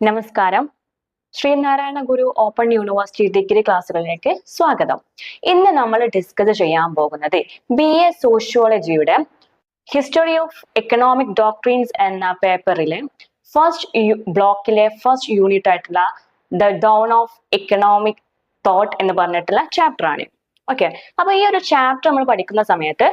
നമസ്കാരം. Sreenarayana Guru open university degree ക്ലാസ്സുകളിലേക്ക് സ്വാഗതം. ഇന്ന് നമ്മൾ ഡിസ്കസ് ചെയ്യാൻ പോകുന്നത് ബി എ സോഷ്യോളജിയുടെ ഹിസ്റ്ററി ഓഫ് എക്കണോമിക് ഡോക്ട്രീൻസ് എന്ന പേപ്പറിലെ ഫസ്റ്റ് ബ്ലോക്കിലെ ഫസ്റ്റ് യൂണിറ്റ് ആയിട്ടുള്ള the dawn of economic thought എന്ന് പറഞ്ഞിട്ടുള്ള ചാപ്റ്റർ ആണ്. ഓക്കെ അപ്പൊ ഈ ഒരു ചാപ്റ്റർ നമ്മൾ പഠിക്കുന്ന സമയത്ത്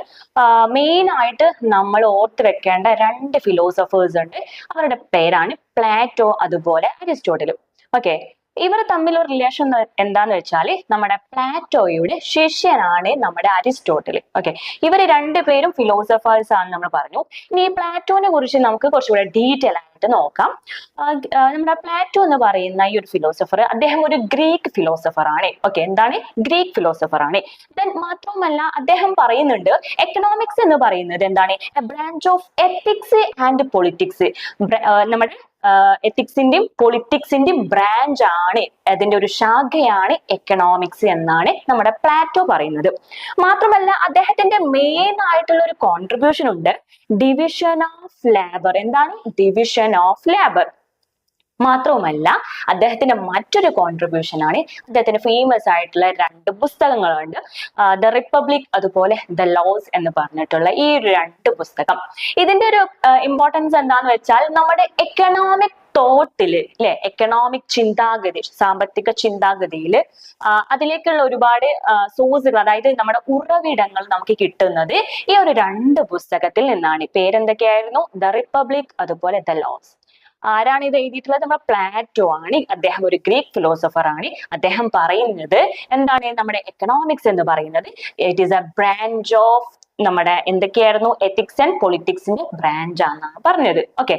മെയിൻ ആയിട്ട് നമ്മൾ ഓർത്ത് വെക്കേണ്ട രണ്ട് ഫിലോസഫേഴ്സ് ഉണ്ട്. അവരുടെ പേരാണ് പ്ലാറ്റോ അതുപോലെ അരിസ്റ്റോട്ടിൽ ഓക്കെ ഇവർ തമ്മിലുള്ള റിലേഷൻ എന്താന്ന് വെച്ചാൽ നമ്മുടെ പ്ലാറ്റോയുടെ ശിഷ്യനാണ് നമ്മുടെ അരിസ്റ്റോട്ടിൽ ഓക്കെ ഇവർ രണ്ടുപേരും ഫിലോസഫേഴ്സ് ആണ് നമ്മൾ പറഞ്ഞു. ഇനി ഈ പ്ലാറ്റോനെ കുറിച്ച് നമുക്ക് കുറച്ചുകൂടെ ഡീറ്റെയിൽ ആയിട്ട് നോക്കാം. നമ്മുടെ പ്ലാറ്റോ എന്ന് പറയുന്ന ഈ ഒരു ഫിലോസഫർ അദ്ദേഹം ഒരു ഗ്രീക്ക് ഫിലോസഫർ ആണ്. ഓക്കെ എന്താണ്? ഗ്രീക്ക് ഫിലോസഫർ ആണ്. ദെൻ മാത്രമല്ല അദ്ദേഹം പറയുന്നുണ്ട് എക്കണോമിക്സ് എന്ന് പറയുന്നത് എന്താണ്? Branch of ethics and politics നമ്മുടെ എത്തിക്സിന്റെയും പൊളിറ്റിക്സിന്റെയും ബ്രാഞ്ച് ആണ് അതിന്റെ ഒരു ശാഖയാണ് എക്കണോമിക്സ് എന്നാണ് നമ്മുടെ പ്ലാറ്റോ പറയുന്നത്. മാത്രമല്ല അദ്ദേഹത്തിന്റെ മെയിൻ ആയിട്ടുള്ള ഒരു കോൺട്രിബ്യൂഷൻ ഉണ്ട്. ഡിവിഷൻ ഓഫ് ലേബർ എന്താണ്? ഡിവിഷൻ ഓഫ് ലേബർ മാത്രവുമല്ല അദ്ദേഹത്തിന്റെ മറ്റൊരു കോൺട്രിബ്യൂഷൻ ആണ്. അദ്ദേഹത്തിന് ഫേമസ് ആയിട്ടുള്ള രണ്ട് പുസ്തകങ്ങളുണ്ട്. ദ റിപ്പബ്ലിക് അതുപോലെ ദ ലോസ് എന്ന് പറഞ്ഞിട്ടുള്ള ഈ രണ്ട് പുസ്തകം. ഇതിന്റെ ഒരു ഇമ്പോർട്ടൻസ് എന്താന്ന് വെച്ചാൽ നമ്മുടെ എക്കണോമിക് തോട്ടിൽ അല്ലെ എക്കണോമിക് ചിന്താഗതി സാമ്പത്തിക ചിന്താഗതിയിൽ അതിലേക്കുള്ള ഒരുപാട് സോഴ്സുകൾ അതായത് നമ്മുടെ ഉറവിടങ്ങൾ നമുക്ക് കിട്ടുന്നത് ഈ ഒരു രണ്ട് പുസ്തകത്തിൽ നിന്നാണ്. പേരെന്തൊക്കെയായിരുന്നു? ദ റിപ്പബ്ലിക് അതുപോലെ ദ ലോസ് ആരാണ് ഇത് എഴുതിയിട്ടുള്ളത്? നമ്മുടെ പ്ലാറ്റോ ആണ്. അദ്ദേഹം ഒരു ഗ്രീക്ക് ഫിലോസഫർ ആണ്. അദ്ദേഹം പറയുന്നത് എന്താണ്? നമ്മുടെ എക്കണോമിക്സ് എന്ന് പറയുന്നത്. It is a branch of നമ്മുടെ എന്തൊക്കെയായിരുന്നു? എത്തിക്സ് ആൻഡ് പൊളിറ്റിക്സിന്റെ ബ്രാഞ്ച് ആണെന്നാണ് പറഞ്ഞത്. ഓക്കെ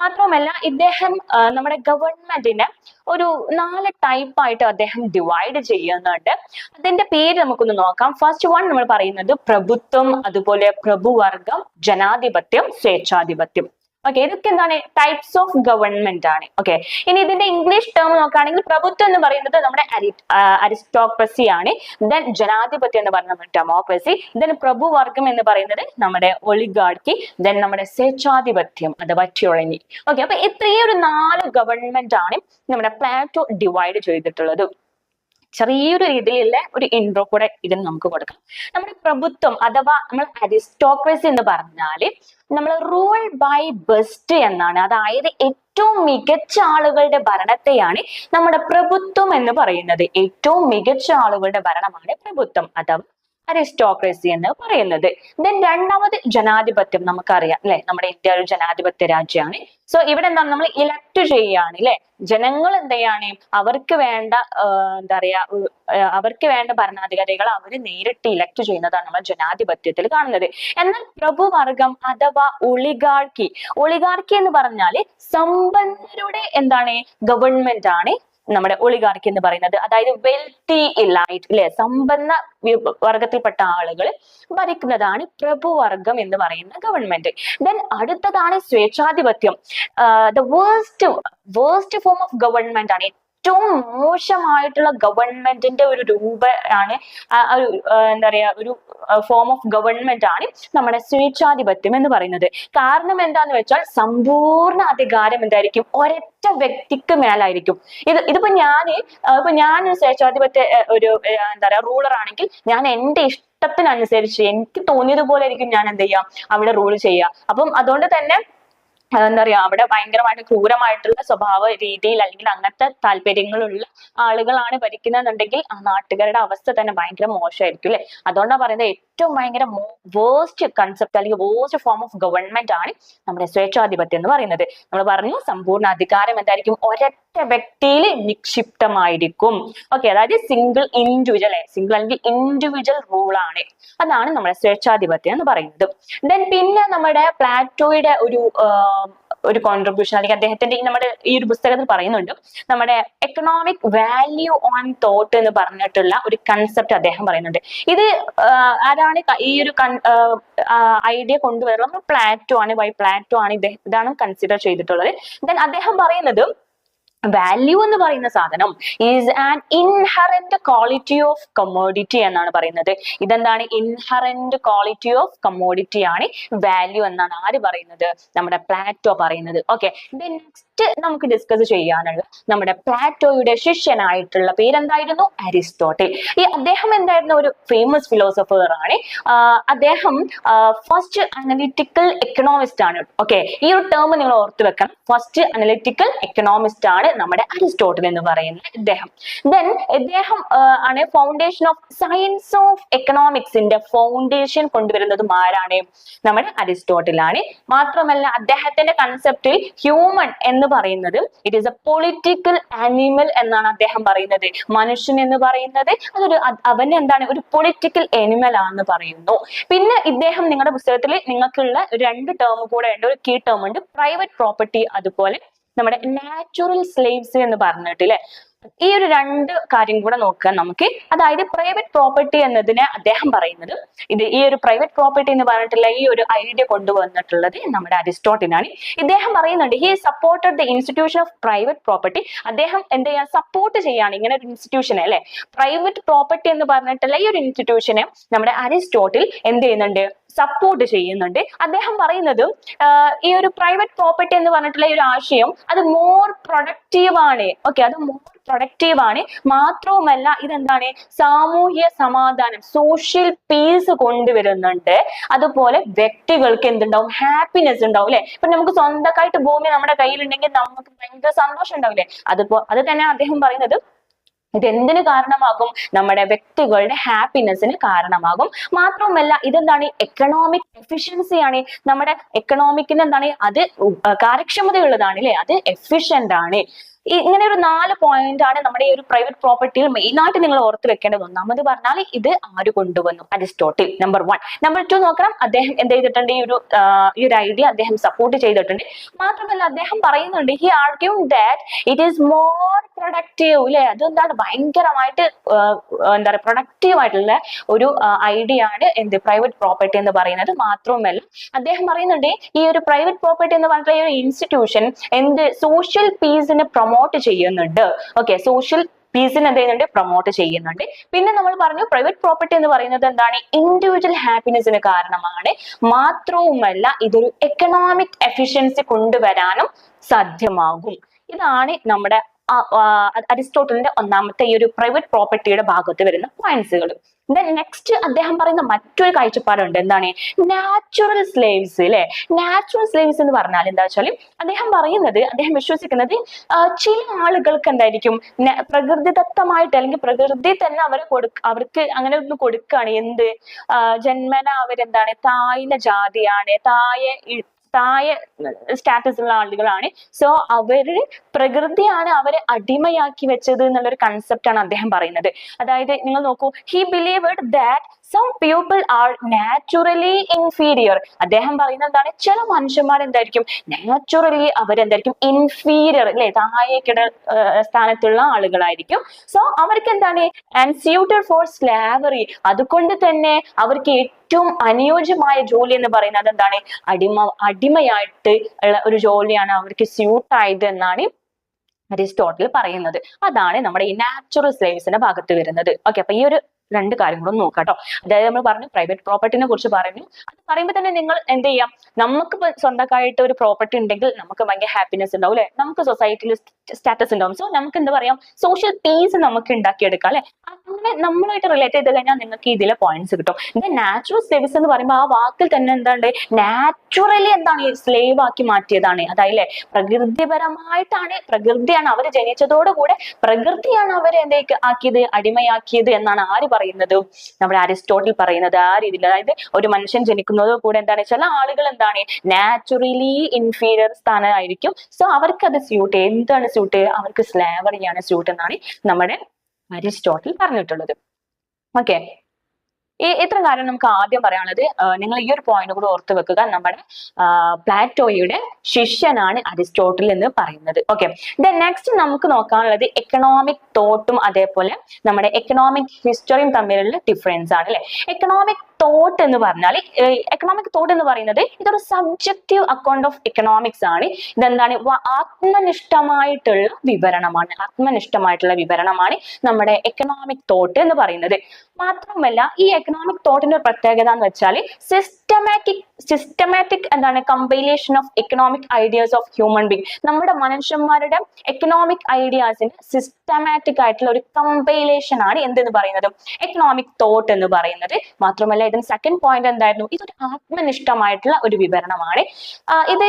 മാത്രമല്ല ഇദ്ദേഹം നമ്മുടെ ഗവൺമെന്റിനെ ഒരു നാല് ടൈപ്പ് ആയിട്ട് അദ്ദേഹം ഡിവൈഡ് ചെയ്യുന്നുണ്ട്. അതിന്റെ പേര് നമുക്കൊന്ന് നോക്കാം. ഫസ്റ്റ് വൺ നമ്മൾ പറയുന്നത് പ്രഭുത്വം അതുപോലെ പ്രഭുവർഗം ജനാധിപത്യം സ്വേച്ഛാധിപത്യം. ഓക്കെ ഇതൊക്കെ എന്താണ്? ടൈപ്സ് ഓഫ് ഗവൺമെന്റ് ആണ്. ഓക്കെ ഇനി ഇതിന്റെ ഇംഗ്ലീഷ് ടേം നോക്കുകയാണെങ്കിൽ പ്രഭുത്വം എന്ന് പറയുന്നത് നമ്മുടെ അരിസ്റ്റോക്രസി ആണ്. ദെൻ ജനാധിപത്യം എന്ന് പറയുന്നത് ഡെമോക്രസി ദെൻ പ്രഭുവർഗം എന്ന് പറയുന്നത് നമ്മുടെ ഒളിഗാർക്കി ദെൻ നമ്മുടെ സ്വേച്ഛാധിപത്യം അഥവാ ട്യൂറനി ഓക്കെ അപ്പൊ ഇത്രയും ഒരു നാല് ഗവൺമെന്റ് ആണ് നമ്മുടെ പ്ലാറ്റോ ഡിവൈഡ് ചെയ്തിട്ടുള്ളത്. ചെറിയൊരു രീതിയിലുള്ള ഒരു ഇൻട്രോ കൂടെ ഇതിന് നമുക്ക് കൊടുക്കാം. നമ്മുടെ പ്രഭുത്വം അഥവാ നമ്മൾ അരിസ്റ്റോക്രസി എന്ന് പറഞ്ഞാൽ നമ്മൾ റൂൾ ബൈ ബെസ്റ്റ് എന്നാണ്. അതായത് ഏറ്റവും മികച്ച ആളുകളുടെ ഭരണത്തെയാണ് നമ്മുടെ പ്രഭുത്വം എന്ന് പറയുന്നത്. ഏറ്റവും മികച്ച ആളുകളുടെ ഭരണമാണ് പ്രഭുത്വം. അഥവാ അരിസ്റ്റോക്രസി എന്ന് പറയുന്നത്. ദെൻ രണ്ടാമത് ജനാധിപത്യം നമുക്കറിയാം അല്ലെ? നമ്മുടെ ഇന്ത്യ ഒരു ജനാധിപത്യ രാജ്യമാണ്. സോ ഇവിടെ എന്താണ് നമ്മൾ ഇലക്ട് ചെയ്യുകയാണ് അല്ലെ? ജനങ്ങൾ എന്ത് ചെയ്യാണ്? അവർക്ക് വേണ്ട എന്താ പറയാ അവർക്ക് വേണ്ട ഭരണാധികാരികൾ അവർ നേരിട്ട് ഇലക്ട് ചെയ്യുന്നതാണ് നമ്മൾ ജനാധിപത്യത്തിൽ കാണുന്നത്. എന്നാൽ പ്രഭുവർഗം അഥവാ ഒളിഗാർക്കി ഒളിഗാർക്കി എന്ന് പറഞ്ഞാൽ സമ്പന്നരുടെ എന്താണ്? ഗവൺമെന്റ് ആണ് നമ്മുടെ ഒളിഗാർക്കി എന്ന് പറയുന്നത്. അതായത് വെൽത്തി ഇലൈറ്റ് അല്ലെ സമ്പന്ന വർഗത്തിൽപ്പെട്ട ആളുകൾ ഭരിക്കുന്നതാണ് പ്രഭുവർഗം എന്ന് പറയുന്ന ഗവൺമെന്റ് ദെൻ അടുത്തതാണ് സ്വേച്ഛാധിപത്യം. The worst worst form of government ആണ്. ഏറ്റവും മോശമായിട്ടുള്ള ഗവൺമെന്റിന്റെ ഒരു രൂപ ആണ് എന്താ പറയാ ഒരു ഫോം ഓഫ് ഗവൺമെന്റ് ആണ് നമ്മുടെ സ്വേച്ഛാധിപത്യം എന്ന് പറയുന്നത്. കാരണം എന്താന്ന് വെച്ചാൽ സമ്പൂർണ അധികാരം എന്തായിരിക്കും? ഒരൊറ്റ വ്യക്തിക്ക് മേലായിരിക്കും. ഇത് ഇതിപ്പോ ഞാൻ ഇപ്പൊ ഞാൻ സ്വേച്ഛാധിപത്യ ഒരു എന്താ പറയാ റൂളർ ആണെങ്കിൽ ഞാൻ എന്റെ ഇഷ്ടത്തിനനുസരിച്ച് എനിക്ക് തോന്നിയതുപോലെ ആയിരിക്കും ഞാൻ എന്ത് ചെയ്യാം? അവിടെ റൂൾ ചെയ്യുക. അപ്പം അതുകൊണ്ട് തന്നെ എന്താ പറയാ അവിടെ ഭയങ്കരമായിട്ട് ക്രൂരമായിട്ടുള്ള സ്വഭാവ രീതിയിൽ അല്ലെങ്കിൽ അങ്ങനത്തെ താല്പര്യങ്ങളുള്ള ആളുകളാണ് ഭരിക്കുന്നതെന്നുണ്ടെങ്കിൽ ആ നാട്ടുകാരുടെ അവസ്ഥ തന്നെ ഭയങ്കര മോശമായിരിക്കും അല്ലെ? അതുകൊണ്ടാണ് പറയുന്നത് ഏറ്റവും ഭയങ്കര വേസ്റ്റ് കൺസെപ്റ്റ് അല്ലെങ്കിൽ വേസ്റ്റ് ഫോം ഓഫ് ഗവൺമെന്റ് ആണ് നമ്മുടെ സ്വേച്ഛാധിപത്യം എന്ന് പറയുന്നത്. നമ്മൾ പറഞ്ഞു സമ്പൂർണ അധികാരം എന്തായിരിക്കും? ഒരൊറ്റ വ്യക്തിയിൽ നിക്ഷിപ്തമായിരിക്കും. ഓക്കെ അതായത് സിംഗിൾ ഇൻഡിവിജ്വൽ സിംഗിൾ അല്ലെങ്കിൽ ഇൻഡിവിജ്വൽ റൂൾ ആണ്. അതാണ് നമ്മുടെ സ്വേച്ഛാധിപത്യം എന്ന് പറയുന്നത്. ദെൻ പിന്നെ നമ്മുടെ പ്ലാറ്റോയുടെ ഒരു ഒരു കോൺട്രിബ്യൂഷൻ അല്ലെങ്കിൽ അദ്ദേഹത്തിന്റെ നമ്മുടെ ഈ ഒരു പുസ്തകത്തിൽ പറയുന്നുണ്ട് നമ്മുടെ എക്കണോമിക് വാല്യൂ ഓൺ തോട്ട് എന്ന് പറഞ്ഞിട്ടുള്ള ഒരു കൺസെപ്റ്റ് അദ്ദേഹം പറയുന്നുണ്ട്. ഇത് ആരാണ് ഈ ഒരു ഐഡിയ കൊണ്ടുവരുന്നത്? പ്ലാറ്റോ ആണ് വൈ പ്ലാറ്റോ ആണ് ഇതാണ് കൺസിഡർ ചെയ്തിട്ടുള്ളത്. ദെൻ അദ്ദേഹം പറയുന്നത് വാല്യൂ എന്ന് പറയുന്ന സാധനം is an inherent quality of commodity എന്നാണ് പറയുന്നത്. ഇതെന്താണ്? ഇൻഹറന്റ് ക്വാളിറ്റി ഓഫ് കമ്മോഡിറ്റി ആണ് വാല്യൂ എന്നാണ് ആര് പറയുന്നത്? നമ്മുടെ പ്ലാറ്റോ പറയുന്നത്. ഓക്കെ നെക്സ്റ്റ് നമുക്ക് ഡിസ്കസ് ചെയ്യാനുള്ള നമ്മുടെ പ്ലാറ്റോയുടെ ശിഷ്യനായിട്ടുള്ള പേരെന്തായിരുന്നു? അരിസ്റ്റോട്ടിൽ. ഈ അദ്ദേഹം എന്തായിരുന്നു? ഒരു ഫേമസ് ഫിലോസഫർ ആണ്. അദ്ദേഹം ഫസ്റ്റ് അനലിറ്റിക്കൽ എക്കണോമിസ്റ്റ് ആണ്. ഓക്കെ ഈ ഒരു ടേം നിങ്ങൾ ഓർത്തു വെക്കണം. ഫസ്റ്റ് അനലിറ്റിക്കൽ എക്കണോമിസ്റ്റ് ആണ് നമ്മുടെ അരിസ്റ്റോട്ടൽ എന്ന് പറയുന്ന ഇദ്ദേഹം. ദെൻ ഇദ്ദേഹം ആണ് ഫൗണ്ടേഷൻ ഓഫ് സയൻസ് ഓഫ് എക്കണോമിക്സിന്റെ ഫൗണ്ടേഷൻ കൊണ്ടുവരുന്നതും ആരാണ്? നമ്മുടെ അരിസ്റ്റോട്ടിലാണ്. മാത്രമല്ല അദ്ദേഹത്തിന്റെ കൺസെപ്റ്റിൽ ഹ്യൂമൻ എന്ന് പറയുന്നത് it is a political animal എന്നാണ് അദ്ദേഹം പറയുന്നത്. മനുഷ്യൻ എന്ന് പറയുന്നത് അതൊരു അവൻ എന്താണ്? ഒരു പൊളിറ്റിക്കൽ ആനിമൽ ആണെന്ന് പറയുന്നു. പിന്നെ ഇദ്ദേഹം നിങ്ങളുടെ പുസ്തകത്തിൽ നിങ്ങൾക്കുള്ള രണ്ട് ടേം കൂടെ ഉണ്ട്. ഒരു കീ ടേം ഉണ്ട്. പ്രൈവറ്റ് പ്രോപ്പർട്ടി അതുപോലെ നമ്മുടെ നാച്ചുറൽ സ്ലേവ്സ് എന്ന് പറഞ്ഞിട്ട് ല്ലേ ഈ ഒരു രണ്ട് കാര്യം കൂടെ നോക്കുക നമുക്ക്. അതായത് പ്രൈവറ്റ് പ്രോപ്പർട്ടി എന്നതിനെ അദ്ദേഹം പറയുന്നത് ഇത് ഈ ഒരു പ്രൈവറ്റ് പ്രോപ്പർട്ടി എന്ന് പറഞ്ഞിട്ടുള്ള ഈ ഒരു ഐഡിയ കൊണ്ടുവന്നിട്ടുള്ളത് നമ്മുടെ അരിസ്റ്റോട്ടിനാണ്. ഇദ്ദേഹം പറയുന്നുണ്ട് he supported the institution of private property അദ്ദേഹം എന്ത് ചെയ്യാൻ സപ്പോർട്ട് ചെയ്യാണ് ഇങ്ങനെ ഒരു ഇൻസ്റ്റിറ്റ്യൂഷനെ അല്ലെ? പ്രൈവറ്റ് പ്രോപ്പർട്ടി എന്ന് പറഞ്ഞിട്ടുള്ള ഈ ഒരു ഇൻസ്റ്റിറ്റ്യൂഷനെ നമ്മുടെ അരിസ്റ്റോട്ടിൽ എന്ത് ചെയ്യുന്നുണ്ട്? സപ്പോർട്ട് ചെയ്യുന്നുണ്ട്. അദ്ദേഹം പറയുന്നത് ഈ ഒരു പ്രൈവറ്റ് പ്രോപ്പർട്ടി എന്ന് പറഞ്ഞിട്ടുള്ള ഒരു ആശയം അത് മോർ പ്രൊഡക്റ്റീവ് ആണ്. ഓക്കെ അത് മോർ പ്രൊഡക്റ്റീവ് ആണ്. മാത്രവുമല്ല ഇതെന്താണ്? സാമൂഹ്യ സമാധാനം സോഷ്യൽ പീസ് കൊണ്ടുവരുന്നുണ്ട്. അതുപോലെ വ്യക്തികൾക്ക് എന്തുണ്ടാവും? ഹാപ്പിനെസ് ഉണ്ടാവും അല്ലെ? ഇപ്പൊ നമുക്ക് സ്വന്തമായിട്ട് ഭൂമി നമ്മുടെ കയ്യിലുണ്ടെങ്കിൽ നമുക്ക് ഭയങ്കര സന്തോഷം ഉണ്ടാവില്ലേ? അതിപ്പോ അത് തന്നെ അദ്ദേഹം പറയുന്നത് ഇത് എന്തിന് കാരണമാകും? നമ്മുടെ വ്യക്തികളുടെ ഹാപ്പിനെസ്സിന് കാരണമാകും. മാത്രവുമല്ല ഇതെന്താണ്? എക്കണോമിക് എഫിഷ്യൻസി ആണ്. നമ്മുടെ എക്കണോമിക്കിന് എന്താണ്? അത് കാര്യക്ഷമതയുള്ളതാണ് അല്ലെ? അത് എഫിഷ്യന്റ് ആണ്. ഇങ്ങനെ ഒരു നാല് പോയിന്റ് ആണ് നമ്മുടെ ഈ ഒരു പ്രൈവറ്റ് പ്രോപ്പർട്ടിയിൽ മെയിൻ ആയിട്ട് നിങ്ങൾ ഓർത്ത് വെക്കേണ്ടത് ഒന്നാമത് പറഞ്ഞാൽ ഇത് ആര് കൊണ്ടുവന്നു? Aristotle number one number two നോക്കണം അദ്ദേഹം എന്ത് ചെയ്തിട്ടുണ്ട്? ഈ ഒരു ഈ ഒരു ഐഡിയ അദ്ദേഹം സപ്പോർട്ട് ചെയ്തിട്ടുണ്ട്. മാത്രമല്ല അദ്ദേഹം പറയുന്നുണ്ട് he argue that it is more productive അല്ലെ അതെന്താണ്? ഭയങ്കരമായിട്ട് എന്താ പറയുക പ്രൊഡക്റ്റീവ് ആയിട്ടുള്ള ഒരു ഐഡിയ ആണ് എന്ത്? പ്രൈവറ്റ് പ്രോപ്പർട്ടി എന്ന് പറയുന്നത്. മാത്രവുമല്ല അദ്ദേഹം പറയുന്നുണ്ട് ഈ ഒരു പ്രൈവറ്റ് പ്രോപ്പർട്ടി എന്ന് പറഞ്ഞിട്ടുള്ള ഈ ഒരു ഇൻസ്റ്റിറ്റ്യൂഷൻ എന്ത്? സോഷ്യൽ പീസിനെ പ്രൊമോട്ട് ചെയ്യുന്നുണ്ട്. ഓക്കെ സോഷ്യൽ പീസിന് എന്ത് ചെയ്യുന്നുണ്ട്? പ്രൊമോട്ട് ചെയ്യുന്നുണ്ട്. പിന്നെ നമ്മൾ പറഞ്ഞു പ്രൈവറ്റ് പ്രോപ്പർട്ടി എന്ന് പറയുന്നത് എന്താണ്? ഇൻഡിവിജ്വൽ ഹാപ്പിനെസ്സിന് കാരണമാണ്. മാത്രവുമല്ല ഇതൊരു എക്കണോമിക് എഫിഷ്യൻസി കൊണ്ടുവരാനും സാധ്യമാകും. ഇതാണ് നമ്മുടെ അരിസ്റ്റോട്ടലിന്റെ ഒന്നാമത്തെ ഈ ഒരു പ്രൈവറ്റ് പ്രോപ്പർട്ടിയുടെ ഭാഗത്ത് വരുന്ന പോയിന്റ്സുകൾ ദെൻ നെക്സ്റ്റ് അദ്ദേഹം പറയുന്ന മറ്റൊരു കാഴ്ചപ്പാടുണ്ട്. എന്താണ്? നാച്ചുറൽ സ്ലേവ്സ് അല്ലെ നാച്ചുറൽ സ്ലേവ്സ് എന്ന് പറഞ്ഞാൽ എന്താ വെച്ചാൽ അദ്ദേഹം പറയുന്നത് അദ്ദേഹം വിശ്വസിക്കുന്നത് ചില ആളുകൾക്ക് എന്തായിരിക്കും? പ്രകൃതിദത്തമായിട്ട് അല്ലെങ്കിൽ പ്രകൃതി തന്നെ അവരെ കൊടു അവർക്ക് അങ്ങനെ ഒന്ന് കൊടുക്കുകയാണ്. എന്ത്? ജന്മന അവരെന്താണ്? താഴ്ന്ന ജാതിയാണ്. ഇ- താഴെ സ്റ്റാറ്റസ് ഉള്ള ആളുകളാണ്. സോ അവർ പ്രകൃതിയാണ് അവരെ അടിമയാക്കി വെച്ചത് എന്നുള്ളൊരു കൺസെപ്റ്റ് ആണ് അദ്ദേഹം പറയുന്നത്. അതായത് നിങ്ങൾ നോക്കൂ he believed that some people are naturally inferior അദ്ദേഹം പറയുന്നത് എന്താണ്? ചില മനുഷ്യന്മാർ എന്തായിരിക്കും? നാച്ചുറലി അവരെന്തായിരിക്കും? ഇൻഫീരിയർ അല്ലെ? താഴേക്കിട സ്ഥാനത്തുള്ള ആളുകളായിരിക്കും. സോ അവർക്ക് എന്താണ്? അൺസ്യൂട്ടഡ് ഫോർ സ്ലാവറി അതുകൊണ്ട് തന്നെ അവർക്ക് ഏറ്റവും അനുയോജ്യമായ ജോലി എന്ന് പറയുന്നത് എന്താണ്? അടിമ അടിമയായിട്ട് ഉള്ള ഒരു ജോലിയാണ് അവർക്ക് സ്യൂട്ട് ആയത് എന്നാണ് അരിസ്റ്റോട്ടിൽ പറയുന്നത്. അതാണ് നമ്മുടെ ഈ നാച്ചുറൽ സ്ലേവ്സിന്റെ ഭാഗത്ത് വരുന്നത്. ഓക്കെ അപ്പൊ ഈ ഒരു രണ്ട് കാര്യങ്ങളും നോക്കാം കേട്ടോ. അതായത് നമ്മൾ പറഞ്ഞു പ്രൈവറ്റ് പ്രോപ്പർട്ടിനെ കുറിച്ച് പറഞ്ഞു അത് പറയുമ്പോൾ തന്നെ നിങ്ങൾ എന്ത് ചെയ്യാം? നമുക്ക് സ്വന്തമായിട്ട് ഒരു പ്രോപ്പർട്ടി ഉണ്ടെങ്കിൽ നമുക്ക് ഭയങ്കര ഹാപ്പിനെസ് ഉണ്ടാവും അല്ലെ? നമുക്ക് സൊസൈറ്റിയിൽ സ്റ്റാറ്റസ് ഉണ്ടാവും. സോ നമുക്ക് എന്താ പറയാം? സോഷ്യൽ പീസ് നമുക്ക് ഉണ്ടാക്കിയെടുക്കാം അല്ലെ? അങ്ങനെ നമ്മളുമായിട്ട് റിലേറ്റ് ചെയ്ത് കഴിഞ്ഞാൽ നിങ്ങൾക്ക് ഇതിലെ പോയിന്റ്സ് കിട്ടും. നാച്ചുറൽ സ്ലേവ്സ് എന്ന് പറയുമ്പോൾ ആ വാക്കിൽ തന്നെ എന്താണ്ട്? നാച്ചുറലി എന്താണ്? ഈ സ്ലേവ് ആക്കി മാറ്റിയതാണ്. അതായത് പ്രകൃതിപരമായിട്ടാണ് പ്രകൃതിയാണ് അവർ ജനിച്ചതോടുകൂടെ പ്രകൃതിയാണ് അവരെ എന്തേക്ക് ആക്കിയത്? അടിമയാക്കിയത് എന്നാണ് ആര് പറയുന്നത് നമ്മുടെ അരിസ്റ്റോട്ടിൽ പറയുന്നത് ആ രീതിയിൽ. അതായത് ഒരു മനുഷ്യൻ ജനിക്കുന്നത് കൂടെ എന്താണ്? ചില ആളുകൾ എന്താണ്? Naturally inferior സ്ഥാനമായിരിക്കും. സോ അവർക്ക് അത് സ്യൂട്ട് എന്താണ് സ്യൂട്ട് അവർക്ക് സ്ലാവറിയാണ് സ്യൂട്ട് എന്നാണ് നമ്മുടെ അരിസ്റ്റോട്ടിൽ പറഞ്ഞിട്ടുള്ളത്. ഓക്കെ ഇത്ര കാര്യം നമുക്ക് ആദ്യം പറയാനുള്ളത് നിങ്ങൾ ഈ ഒരു പോയിന്റ് കൂടെ ഓർത്ത് വെക്കുക. നമ്മുടെ പ്ലാറ്റോയുടെ ശിഷ്യനാണ് അരിസ്റ്റോട്ടിൽ എന്ന് പറയുന്നത്. ഓക്കെ ദെൻ നെക്സ്റ്റ് നമുക്ക് നോക്കാനുള്ളത് എക്കണോമിക് തോട്ടും അതേപോലെ നമ്മുടെ എക്കണോമിക് ഹിസ്റ്ററിയും തമ്മിലുള്ള ഡിഫറൻസ് ആണ് അല്ലെ? എക്കണോമിക് തോട്ട് എന്ന് പറഞ്ഞാൽ എക്കണോമിക് തോട്ട് എന്ന് പറയുന്നത് ഇതൊരു സബ്ജക്റ്റീവ് അക്കൗണ്ട് ഓഫ് എക്കണോമിക്സ് ആണ്. ഇതെന്താണ്? ആത്മനിഷ്ഠമായിട്ടുള്ള വിവരണമാണ്. ആത്മനിഷ്ഠമായിട്ടുള്ള വിവരണമാണ് നമ്മുടെ എക്കണോമിക് തോട്ട് എന്ന് പറയുന്നത്. മാത്രമല്ല ഈ എക്കണോമിക് തോട്ടിന്റെ ഒരു പ്രത്യേകത എന്ന് വെച്ചാൽ സിസ്റ്റമാറ്റിക് സിസ്റ്റമാറ്റിക് എന്താണ്? Compilation of economic ideas of human being നമ്മുടെ മനുഷ്യന്മാരുടെ എക്കണോമിക് ഐഡിയാസിന്റെ സിസ്റ്റമാറ്റിക് ആയിട്ടുള്ള ഒരു കമ്പൈലേഷൻ ആണ് എന്തെന്ന് പറയുന്നത്? എക്കണോമിക് തോട്ട് എന്ന് പറയുന്നത്. മാത്രമല്ല ഇതിന് സെക്കൻഡ് പോയിന്റ് എന്തായിരുന്നു? ഇതൊരു ആത്മനിഷ്ഠമായിട്ടുള്ള ഒരു വിവരണമാണ്. ഇത്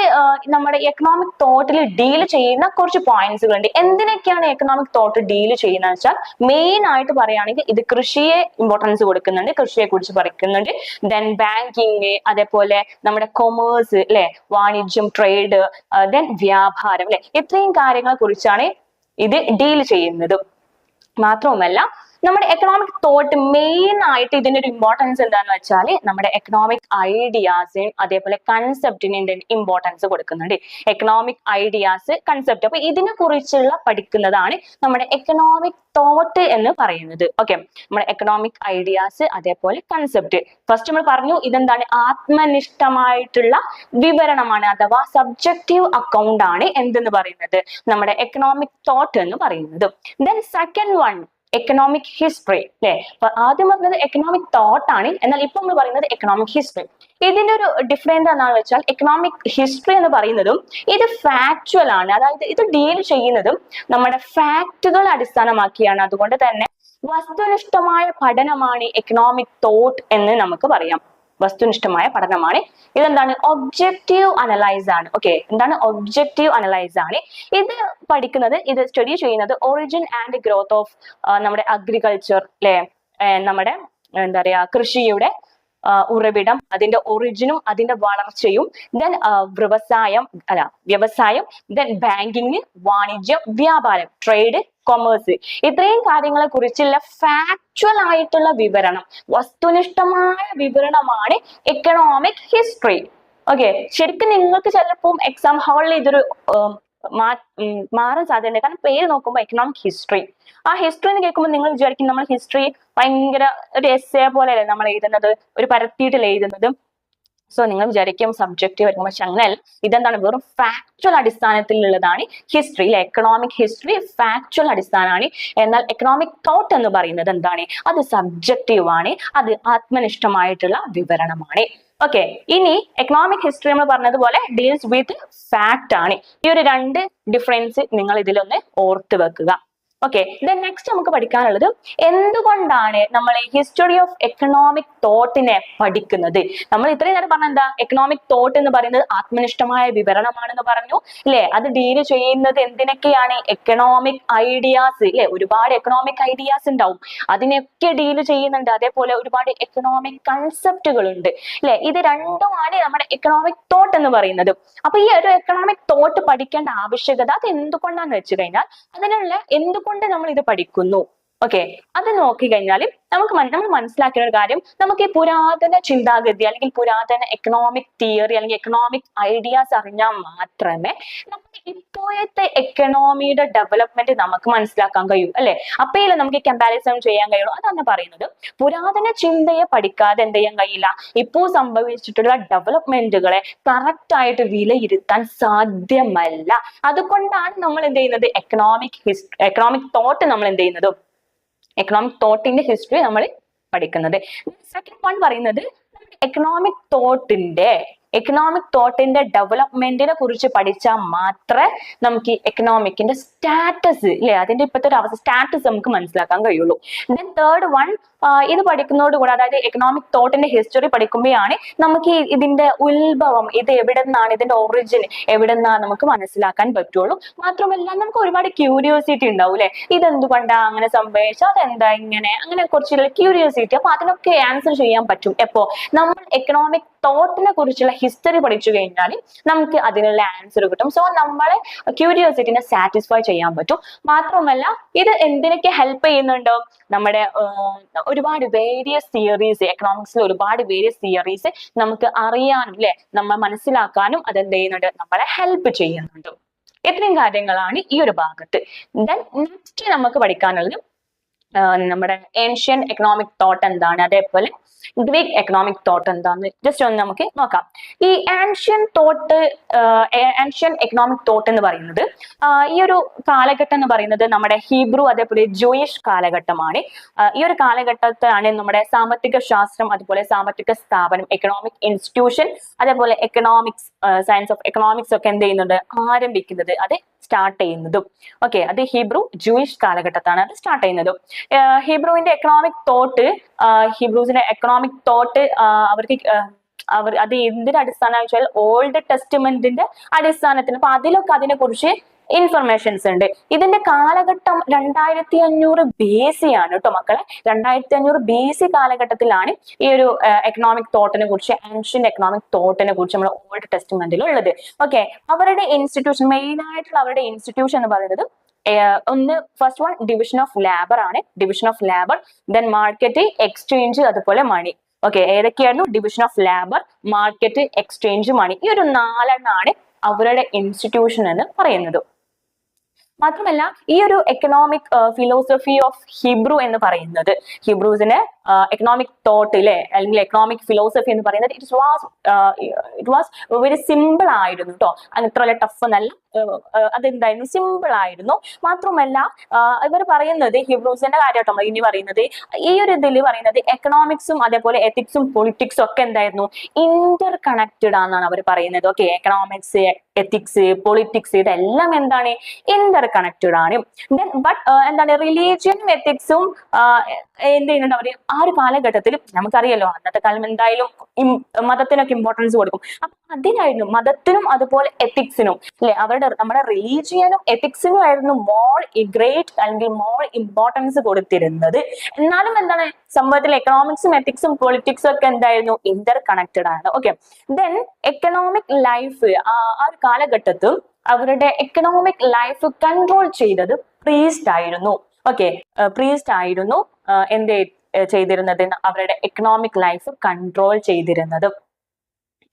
നമ്മുടെ എക്കണോമിക് തോട്ടിൽ ഡീൽ ചെയ്യുന്ന കുറച്ച് പോയിന്റ്സുകൾ ഉണ്ട് എന്തിനൊക്കെയാണ് എക്കണോമിക് തോട്ട് ഡീൽ ചെയ്യുന്നത് വെച്ചാൽ മെയിൻ ആയിട്ട് പറയുകയാണെങ്കിൽ ഇത് കൃഷിയെ ഇമ്പോർട്ടൻസ് കൊടുക്കുന്നുണ്ട് കൃഷിയെ കുറിച്ച് പറയുന്നുണ്ട്. ദെൻ ബാങ്കിങ് അതേപോലെ നമ്മുടെ കൊമേഴ്സ് അല്ലെ? വാണിജ്യം ട്രേഡ് ദെൻ വ്യാപാരം അല്ലെ? ഇത്രയും കാര്യങ്ങളെ കുറിച്ചാണ് ഇത് ഡീൽ ചെയ്യുന്നതും. മാത്രവുമല്ല നമ്മുടെ എക്കണോമിക് തോട്ട് മെയിൻ ആയിട്ട് ഇതിന്റെ ഒരു ഇമ്പോർട്ടൻസ് എന്താണെന്ന് വെച്ചാൽ നമ്മുടെ എക്കണോമിക് ഐഡിയാസിനും അതേപോലെ കൺസെപ്റ്റിന് ഇതിന്റെ ഇമ്പോർട്ടൻസ് കൊടുക്കുന്നുണ്ട്. എക്കണോമിക് ഐഡിയാസ് കൺസെപ്റ്റ് അപ്പൊ ഇതിനെ കുറിച്ചുള്ള പഠിക്കുന്നതാണ് നമ്മുടെ എക്കണോമിക് തോട്ട് എന്ന് പറയുന്നത്. ഓക്കെ നമ്മുടെ എക്കണോമിക് ഐഡിയാസ് അതേപോലെ കൺസെപ്റ്റ് ഫസ്റ്റ് നമ്മൾ പറഞ്ഞു ഇതെന്താണ്? ആത്മനിഷ്ഠമായിട്ടുള്ള വിവരണമാണ് അഥവാ സബ്ജക്റ്റീവ് അക്കൗണ്ട് ആണ് എന്തെന്ന് പറയുന്നത്? നമ്മുടെ എക്കണോമിക് തോട്ട് എന്ന് പറയുന്നത്. Then second one economic history അല്ലെ ആദ്യം പറഞ്ഞത് എക്കണോമിക് തോട്ട് ആണ്. എന്നാൽ ഇപ്പൊ നമ്മൾ പറയുന്നത് എക്കണോമിക് ഹിസ്റ്ററി ഇതിന്റെ ഒരു ഡിഫറെന്റ് എന്താണെന്ന് വെച്ചാൽ എക്കണോമിക് ഹിസ്റ്ററി എന്ന് പറയുന്നതും ഇത് ഫാക്ച്വൽ ആണ്. അതായത് ഇത് ഡീൽ ചെയ്യുന്നതും നമ്മുടെ ഫാക്റ്റുകൾ അടിസ്ഥാനമാക്കിയാണ്. അതുകൊണ്ട് തന്നെ വസ്തുനിഷ്ഠമായ പഠനമാണ് എക്കണോമിക് തോട്ട് എന്ന് നമുക്ക് പറയാം. വസ്തുനിഷ്ഠമായ പഠനമാണ്. ഇതെന്താണ്? ഒബ്ജക്റ്റീവ് അനലൈസ് ആണ്. ഓക്കെ എന്താണ് ഒബ്ജക്റ്റീവ് അനലൈസ് ആണ്? ഇത് പഠിക്കുന്നത് ഇത് സ്റ്റഡി ചെയ്യുന്നത് ഒറിജിൻ ആൻഡ് ഗ്രോത്ത് ഓഫ് നമ്മുടെ അഗ്രികൾച്ചർ അല്ലെ നമ്മുടെ എന്താ പറയാ കൃഷിയുടെ ഉറവിടം അതിന്റെ ഒറിജിനും അതിന്റെ വളർച്ചയും ദെൻ വ്യവസായം അല്ല വ്യവസായം ദെൻ ബാങ്കിങ് വാണിജ്യം വ്യാപാരം ട്രേഡ് കൊമേഴ്സ് ഇത്രയും കാര്യങ്ങളെ കുറിച്ചുള്ള ഫാക്ച്വൽ ആയിട്ടുള്ള വിവരണം വസ്തുനിഷ്ഠമായ വിവരണമാണ് എക്കണോമിക് ഹിസ്റ്ററി ഓക്കെ ശരിക്കും നിങ്ങൾക്ക് ചിലപ്പോൾ എക്സാം ഹാളിൽ ഇതൊരു മാറാൻ സാധ്യതയുണ്ട്. കാരണം പേര് നോക്കുമ്പോൾ എക്കണോമിക് ഹിസ്റ്ററി ആ ഹിസ്റ്ററി എന്ന് കേൾക്കുമ്പോൾ നിങ്ങൾ വിചാരിക്കും നമ്മൾ ഹിസ്റ്ററി ഭയങ്കര ഒരു എസ്സേ പോലെയല്ലേ നമ്മൾ എഴുതുന്നത് ഒരു പരത്തിയിട്ടല്ലേ എഴുതുന്നത് സോ നിങ്ങൾ വിചാരിക്കും സബ്ജക്റ്റ് വരുമ്പോൾ പക്ഷെ അങ്ങനെയല്ല. ഇതെന്താണ്? വെറും ഫാക്ച്വൽ അടിസ്ഥാനത്തിലുള്ളതാണ് ഹിസ്റ്ററി എക്കണോമിക് ഹിസ്റ്ററി ഫാക്ച്വൽ അടിസ്ഥാനമാണ്. എന്നാൽ എക്കണോമിക് തോട്ട് എന്ന് പറയുന്നത് എന്താണ്? അത് സബ്ജക്റ്റീവ് ആണ്. അത് ആത്മനിഷ്ഠമായിട്ടുള്ള വിവരണമാണ്. ഓക്കെ ഇനി എക്കണോമിക് ഹിസ്റ്ററി നമ്മൾ പറഞ്ഞതുപോലെ ഡീൽസ് വിത്ത് ഫാക്ട് ആണ്. ഈ ഒരു രണ്ട് ഡിഫറൻസ് നിങ്ങൾ ഇതിലൊന്ന് ഓർത്ത് വെക്കുക. ഓക്കെ ദെൻ നെക്സ്റ്റ് നമുക്ക് പഠിക്കാനുള്ളത് എന്തുകൊണ്ടാണ് നമ്മൾ ഹിസ്റ്ററി ഓഫ് എക്കണോമിക് തോട്ടിനെ പഠിക്കുന്നത്? നമ്മൾ ഇത്രയും നേരം പറഞ്ഞ എന്താ? എക്കണോമിക് തോട്ട് എന്ന് പറയുന്നത് ആത്മനിഷ്ഠമായ വിവരണമാണെന്ന് പറഞ്ഞു അല്ലെ അത് ഡീൽ ചെയ്യുന്നത് എന്തിനൊക്കെയാണ്? എക്കണോമിക് ഐഡിയാസ് അല്ലെ ഒരുപാട് എക്കണോമിക് ഐഡിയാസ് ഉണ്ടാവും. അതിനൊക്കെ ഡീൽ ചെയ്യുന്നുണ്ട്. അതേപോലെ ഒരുപാട് എക്കണോമിക് കൺസെപ്റ്റുകൾ ഉണ്ട് അല്ലെ ഇത് രണ്ടുമാണ് നമ്മുടെ എക്കണോമിക് തോട്ട് എന്ന് പറയുന്നത്. അപ്പൊ ഈ ഒരു എക്കണോമിക് തോട്ട് പഠിക്കേണ്ട ആവശ്യകത അത് എന്തുകൊണ്ടാന്ന് വെച്ച് കഴിഞ്ഞാൽ അതിനുള്ള എന്തുകൊണ്ട് നമ്മൾ ഇത് പഠിക്കുന്നു. ഓക്കെ അത് നോക്കി കഴിഞ്ഞാൽ നമുക്ക് നമ്മൾ മനസ്സിലാക്കിയ ഒരു കാര്യം നമുക്ക് ഈ പുരാതന ചിന്താഗതി അല്ലെങ്കിൽ പുരാതന എക്കണോമിക് തിയറി അല്ലെങ്കിൽ എക്കണോമിക് ഐഡിയാസ് അറിഞ്ഞാൽ മാത്രമേ നമുക്ക് ഇപ്പോഴത്തെ എക്കണോമിയുടെ ഡെവലപ്മെന്റ് നമുക്ക് മനസ്സിലാക്കാൻ കഴിയൂ അല്ലെ? അപ്പയില്ല നമുക്ക് കമ്പാരിസൺ ചെയ്യാൻ കഴിയുള്ളൂ. അതാണ് പറയുന്നത്. പുരാതന ചിന്തയെ പഠിക്കാതെ എന്ത് ചെയ്യാൻ കഴിയില്ല. ഇപ്പോൾ സംഭവിച്ചിട്ടുള്ള ഡെവലപ്മെന്റുകളെ കറക്റ്റ് ആയിട്ട് വിലയിരുത്താൻ സാധ്യമല്ല. അതുകൊണ്ടാണ് നമ്മൾ എന്ത് ചെയ്യുന്നത്? എക്കണോമിക് ഹിസ്റ്ററി എക്കണോമിക് തോട്ട് നമ്മൾ എന്ത് ചെയ്യുന്നത്? എക്കണോമിക് തോട്ടിന്റെ ഹിസ്റ്ററി നമ്മൾ പഠിക്കുന്നത്. സെക്കൻഡ് വൺ പറയുന്നത് എക്കണോമിക് തോട്ടിന്റെ എക്കണോമിക് തോട്ടിന്റെ ഡെവലപ്മെന്റിനെ കുറിച്ച് പഠിച്ചാൽ മാത്രമേ നമുക്ക് ഈ എക്കണോമിക്കിന്റെ സ്റ്റാറ്റസ് ഇല്ലേ? അതിന്റെ ഇപ്പോഴത്തെ ഒരു അവസ്ഥ സ്റ്റാറ്റസ് നമുക്ക് മനസ്സിലാക്കാൻ കഴിയുള്ളൂ. ദെൻ തേർഡ് വൺ ഇത് പഠിക്കുന്നതോട് കൂടെ അതായത് എക്കണോമിക് തോട്ടിന്റെ ഹിസ്റ്ററി പഠിക്കുമ്പോഴാണ് നമുക്ക് ഇതിന്റെ ഉത്ഭവം ഇത് എവിടെ നിന്നാണ് ഇതിന്റെ ഒറിജിൻ എവിടെ നിന്നാണ് നമുക്ക് മനസ്സിലാക്കാൻ പറ്റുള്ളൂ. മാത്രമല്ല നമുക്ക് ഒരുപാട് ക്യൂരിയോസിറ്റി ഉണ്ടാവും അല്ലെ? ഇതെന്തുകൊണ്ടാ അങ്ങനെ സംഭവിച്ചു അതെന്താ ഇങ്ങനെ? അങ്ങനെ കുറച്ചുള്ള ക്യൂരിയോസിറ്റി അപ്പൊ അതിനൊക്കെ ആൻസർ ചെയ്യാൻ പറ്റും. എപ്പോ? നമ്മൾ എക്കണോമിക് തോട്ടിനെ കുറിച്ചുള്ള ഹിസ്റ്ററി പഠിച്ചു കഴിഞ്ഞാൽ നമുക്ക് അതിനുള്ള ആൻസർ കിട്ടും. സോ നമ്മളെ ക്യൂരിയോസിറ്റിനെ സാറ്റിസ്ഫൈ ചെയ്യാൻ പറ്റും. മാത്രമല്ല ഇത് എന്തിനൊക്കെ ഹെൽപ്പ് ചെയ്യുന്നുണ്ടോ? നമ്മുടെ ഒരുപാട് വേരിയസ് തിയറീസ് എക്കണോമിക്സിൽ ഒരുപാട് വേരിയസ് തിയറീസ് നമുക്ക് അറിയാനും അല്ലെ നമ്മൾ മനസ്സിലാക്കാനും അത് എന്ത് ചെയ്യുന്നുണ്ട്? നമ്മളെ ഹെൽപ്പ് ചെയ്യുന്നുണ്ട്. ഇത്രയും കാര്യങ്ങളാണ് ഈ ഒരു ഭാഗത്ത്. ദെൻ നെക്സ്റ്റ് നമുക്ക് പഠിക്കാനുള്ളത് നമ്മുടെ ഏൻഷ്യൻ എക്കണോമിക് തോട്ട് എന്താണ്? അതേപോലെ ഗ്രീക്ക് എക്കണോമിക് തോട്ട് എന്താന്ന് ജസ്റ്റ് ഒന്ന് നമുക്ക് നോക്കാം. ഈ ancient thought ancient economic thought എന്ന് പറയുന്നത് ഈ ഒരു കാലഘട്ടം എന്ന് പറയുന്നത് നമ്മുടെ ഹീബ്രു അതേപോലെ ജൂയിഷ് കാലഘട്ടമാണ്. ഈ ഒരു കാലഘട്ടത്തിലാണ് നമ്മുടെ സാമ്പത്തിക ശാസ്ത്രം അതുപോലെ സാമ്പത്തിക സ്ഥാപനം എക്കണോമിക് ഇൻസ്റ്റിറ്റ്യൂഷൻ അതേപോലെ എക്കണോമിക്സ് സയൻസ് ഓഫ് എക്കണോമിക്സ് ഒക്കെ എന്ത് ചെയ്യുന്നുണ്ട്? ആരംഭിക്കുന്നത്. അത് സ്റ്റാർട്ട് ചെയ്യുന്നതും. ഓക്കെ അത് ഹീബ്രു ജൂയിഷ് കാലഘട്ടത്താണ് അത് സ്റ്റാർട്ട് ചെയ്യുന്നതും. ഹീബ്രുവിന്റെ എക്കണോമിക് തോട്ട് ഹീബ്രൂസിന്റെ എക്കണോമിക് തോട്ട് അവർക്ക് അവർ അത് എന്തിന്റെ അടിസ്ഥാനം വെച്ചാൽ ഓൾഡ് ടെസ്റ്റ്മെന്റിന്റെ അടിസ്ഥാനത്തിൽ അപ്പൊ അതിലൊക്കെ അതിനെ കുറിച്ച് ഇൻഫർമേഷൻസ് ഉണ്ട്. ഇതിന്റെ കാലഘട്ടം രണ്ടായിരത്തി അഞ്ഞൂറ് ബി സി ആണ് കേട്ടോ മക്കളെ. രണ്ടായിരത്തി അഞ്ഞൂറ് ബി സി കാലഘട്ടത്തിലാണ് ഈ ഒരു എക്കണോമിക് തോട്ടിനെ കുറിച്ച് ആൻഷ്യൻ എക്കണോമിക് തോട്ടിനെ കുറിച്ച് നമ്മൾ ഓൾഡ് ടെസ്റ്റ്മെന്റിൽ ഉള്ളത്. ഓക്കെ അവരുടെ ഇൻസ്റ്റിറ്റ്യൂഷൻ മെയിൻ ആയിട്ടുള്ള അവരുടെ ഇൻസ്റ്റിറ്റ്യൂഷൻ എന്ന് പറയുന്നത് ഒന്ന് first one division of labour ആണ്. Division of labour then market exchange അതുപോലെ money okay ഏതൊക്കെയായിരുന്നു? Division of labour market exchange money ഈ ഒരു നാലെണ്ണാണ് അവരുടെ ഇൻസ്റ്റിറ്റ്യൂഷൻ എന്ന് പറയുന്നത്. മാത്രമല്ല ഈ ഒരു എക്കണോമിക് ഫിലോസഫി ഓഫ് ഹിബ്രു എന്ന് പറയുന്നത് ഹിബ്രൂസിന്റെ എക്കണോമിക് തോട്ട് അല്ലെങ്കിൽ എക്കണോമിക് ഫിലോസഫി എന്ന് പറയുന്നത് it was it was very simple ആയിരുന്നു കേട്ടോ അത്ര വലിയ ടഫ് എന്നല്ല ഏർ, ഏർ, അതെന്തായിരുന്നു? സിമ്പിൾ ആയിരുന്നു. മാത്രമല്ല ഇവർ പറയുന്നത് ഹിബ്രൂസിന്റെ കാര്യമായിട്ട് നമ്മൾ ഇനി പറയുന്നത് ഈ ഒരു ഇതിൽ പറയുന്നത് എക്കണോമിക്സും അതേപോലെ എത്തിക്സും പൊളിറ്റിക്സും ഒക്കെ എന്തായിരുന്നു? ഇന്റർ കണക്റ്റഡ് ആണെന്നാണ് അവർ പറയുന്നത്. ഓക്കെ എക്കണോമിക്സ് എത്തിക്സ് പൊളിറ്റിക്സ് ഇതെല്ലാം എന്താണ്? ഇന്റർ കണക്റ്റഡ് ആണ് ബട്ട് എന്താണ് റിലീജിയനും എത്തിക്സും എന്ത് ചെയ്യുന്നുണ്ട് അവർ? ആ ഒരു കാലഘട്ടത്തിൽ നമുക്കറിയാലോ അന്നത്തെ കാലം എന്തായാലും മതത്തിനൊക്കെ ഇമ്പോർട്ടൻസ് കൊടുക്കും. അപ്പൊ അതിനായിരുന്നു മതത്തിനും അതുപോലെ എത്തിക്സിനും അല്ലെ? അവരുടെ നമ്മുടെ റിലീജിയനും എത്തിക്സിനും ആയിരുന്നു മോർ ഗ്രേറ്റ് അല്ലെങ്കിൽ മോൾ ഇമ്പോർട്ടൻസ് കൊടുത്തിരുന്നത്. എന്നാലും എന്താണ്? സംഭവത്തിൽ എക്കണോമിക്സും എത്തിക്സും പൊളിറ്റിക്സും ഒക്കെ എന്തായിരുന്നു? ഇന്റർ കണക്റ്റഡ് ആണ് ഓക്കെ ദെൻ എക്കണോമിക് ലൈഫ് ആ ഒരു കാലഘട്ടത്തിൽ അവരുടെ എക്കണോമിക് ലൈഫ് കൺട്രോൾ ചെയ്തത് പ്രീസ്റ്റ് ആയിരുന്നു. ഓക്കെ പ്രീസ്റ്റ് ആയിരുന്നു എന്ത് ചെയ്തിരുന്നത് അവരുടെ എക്കണോമിക് ലൈഫ് കൺട്രോൾ ചെയ്തിരുന്നത്.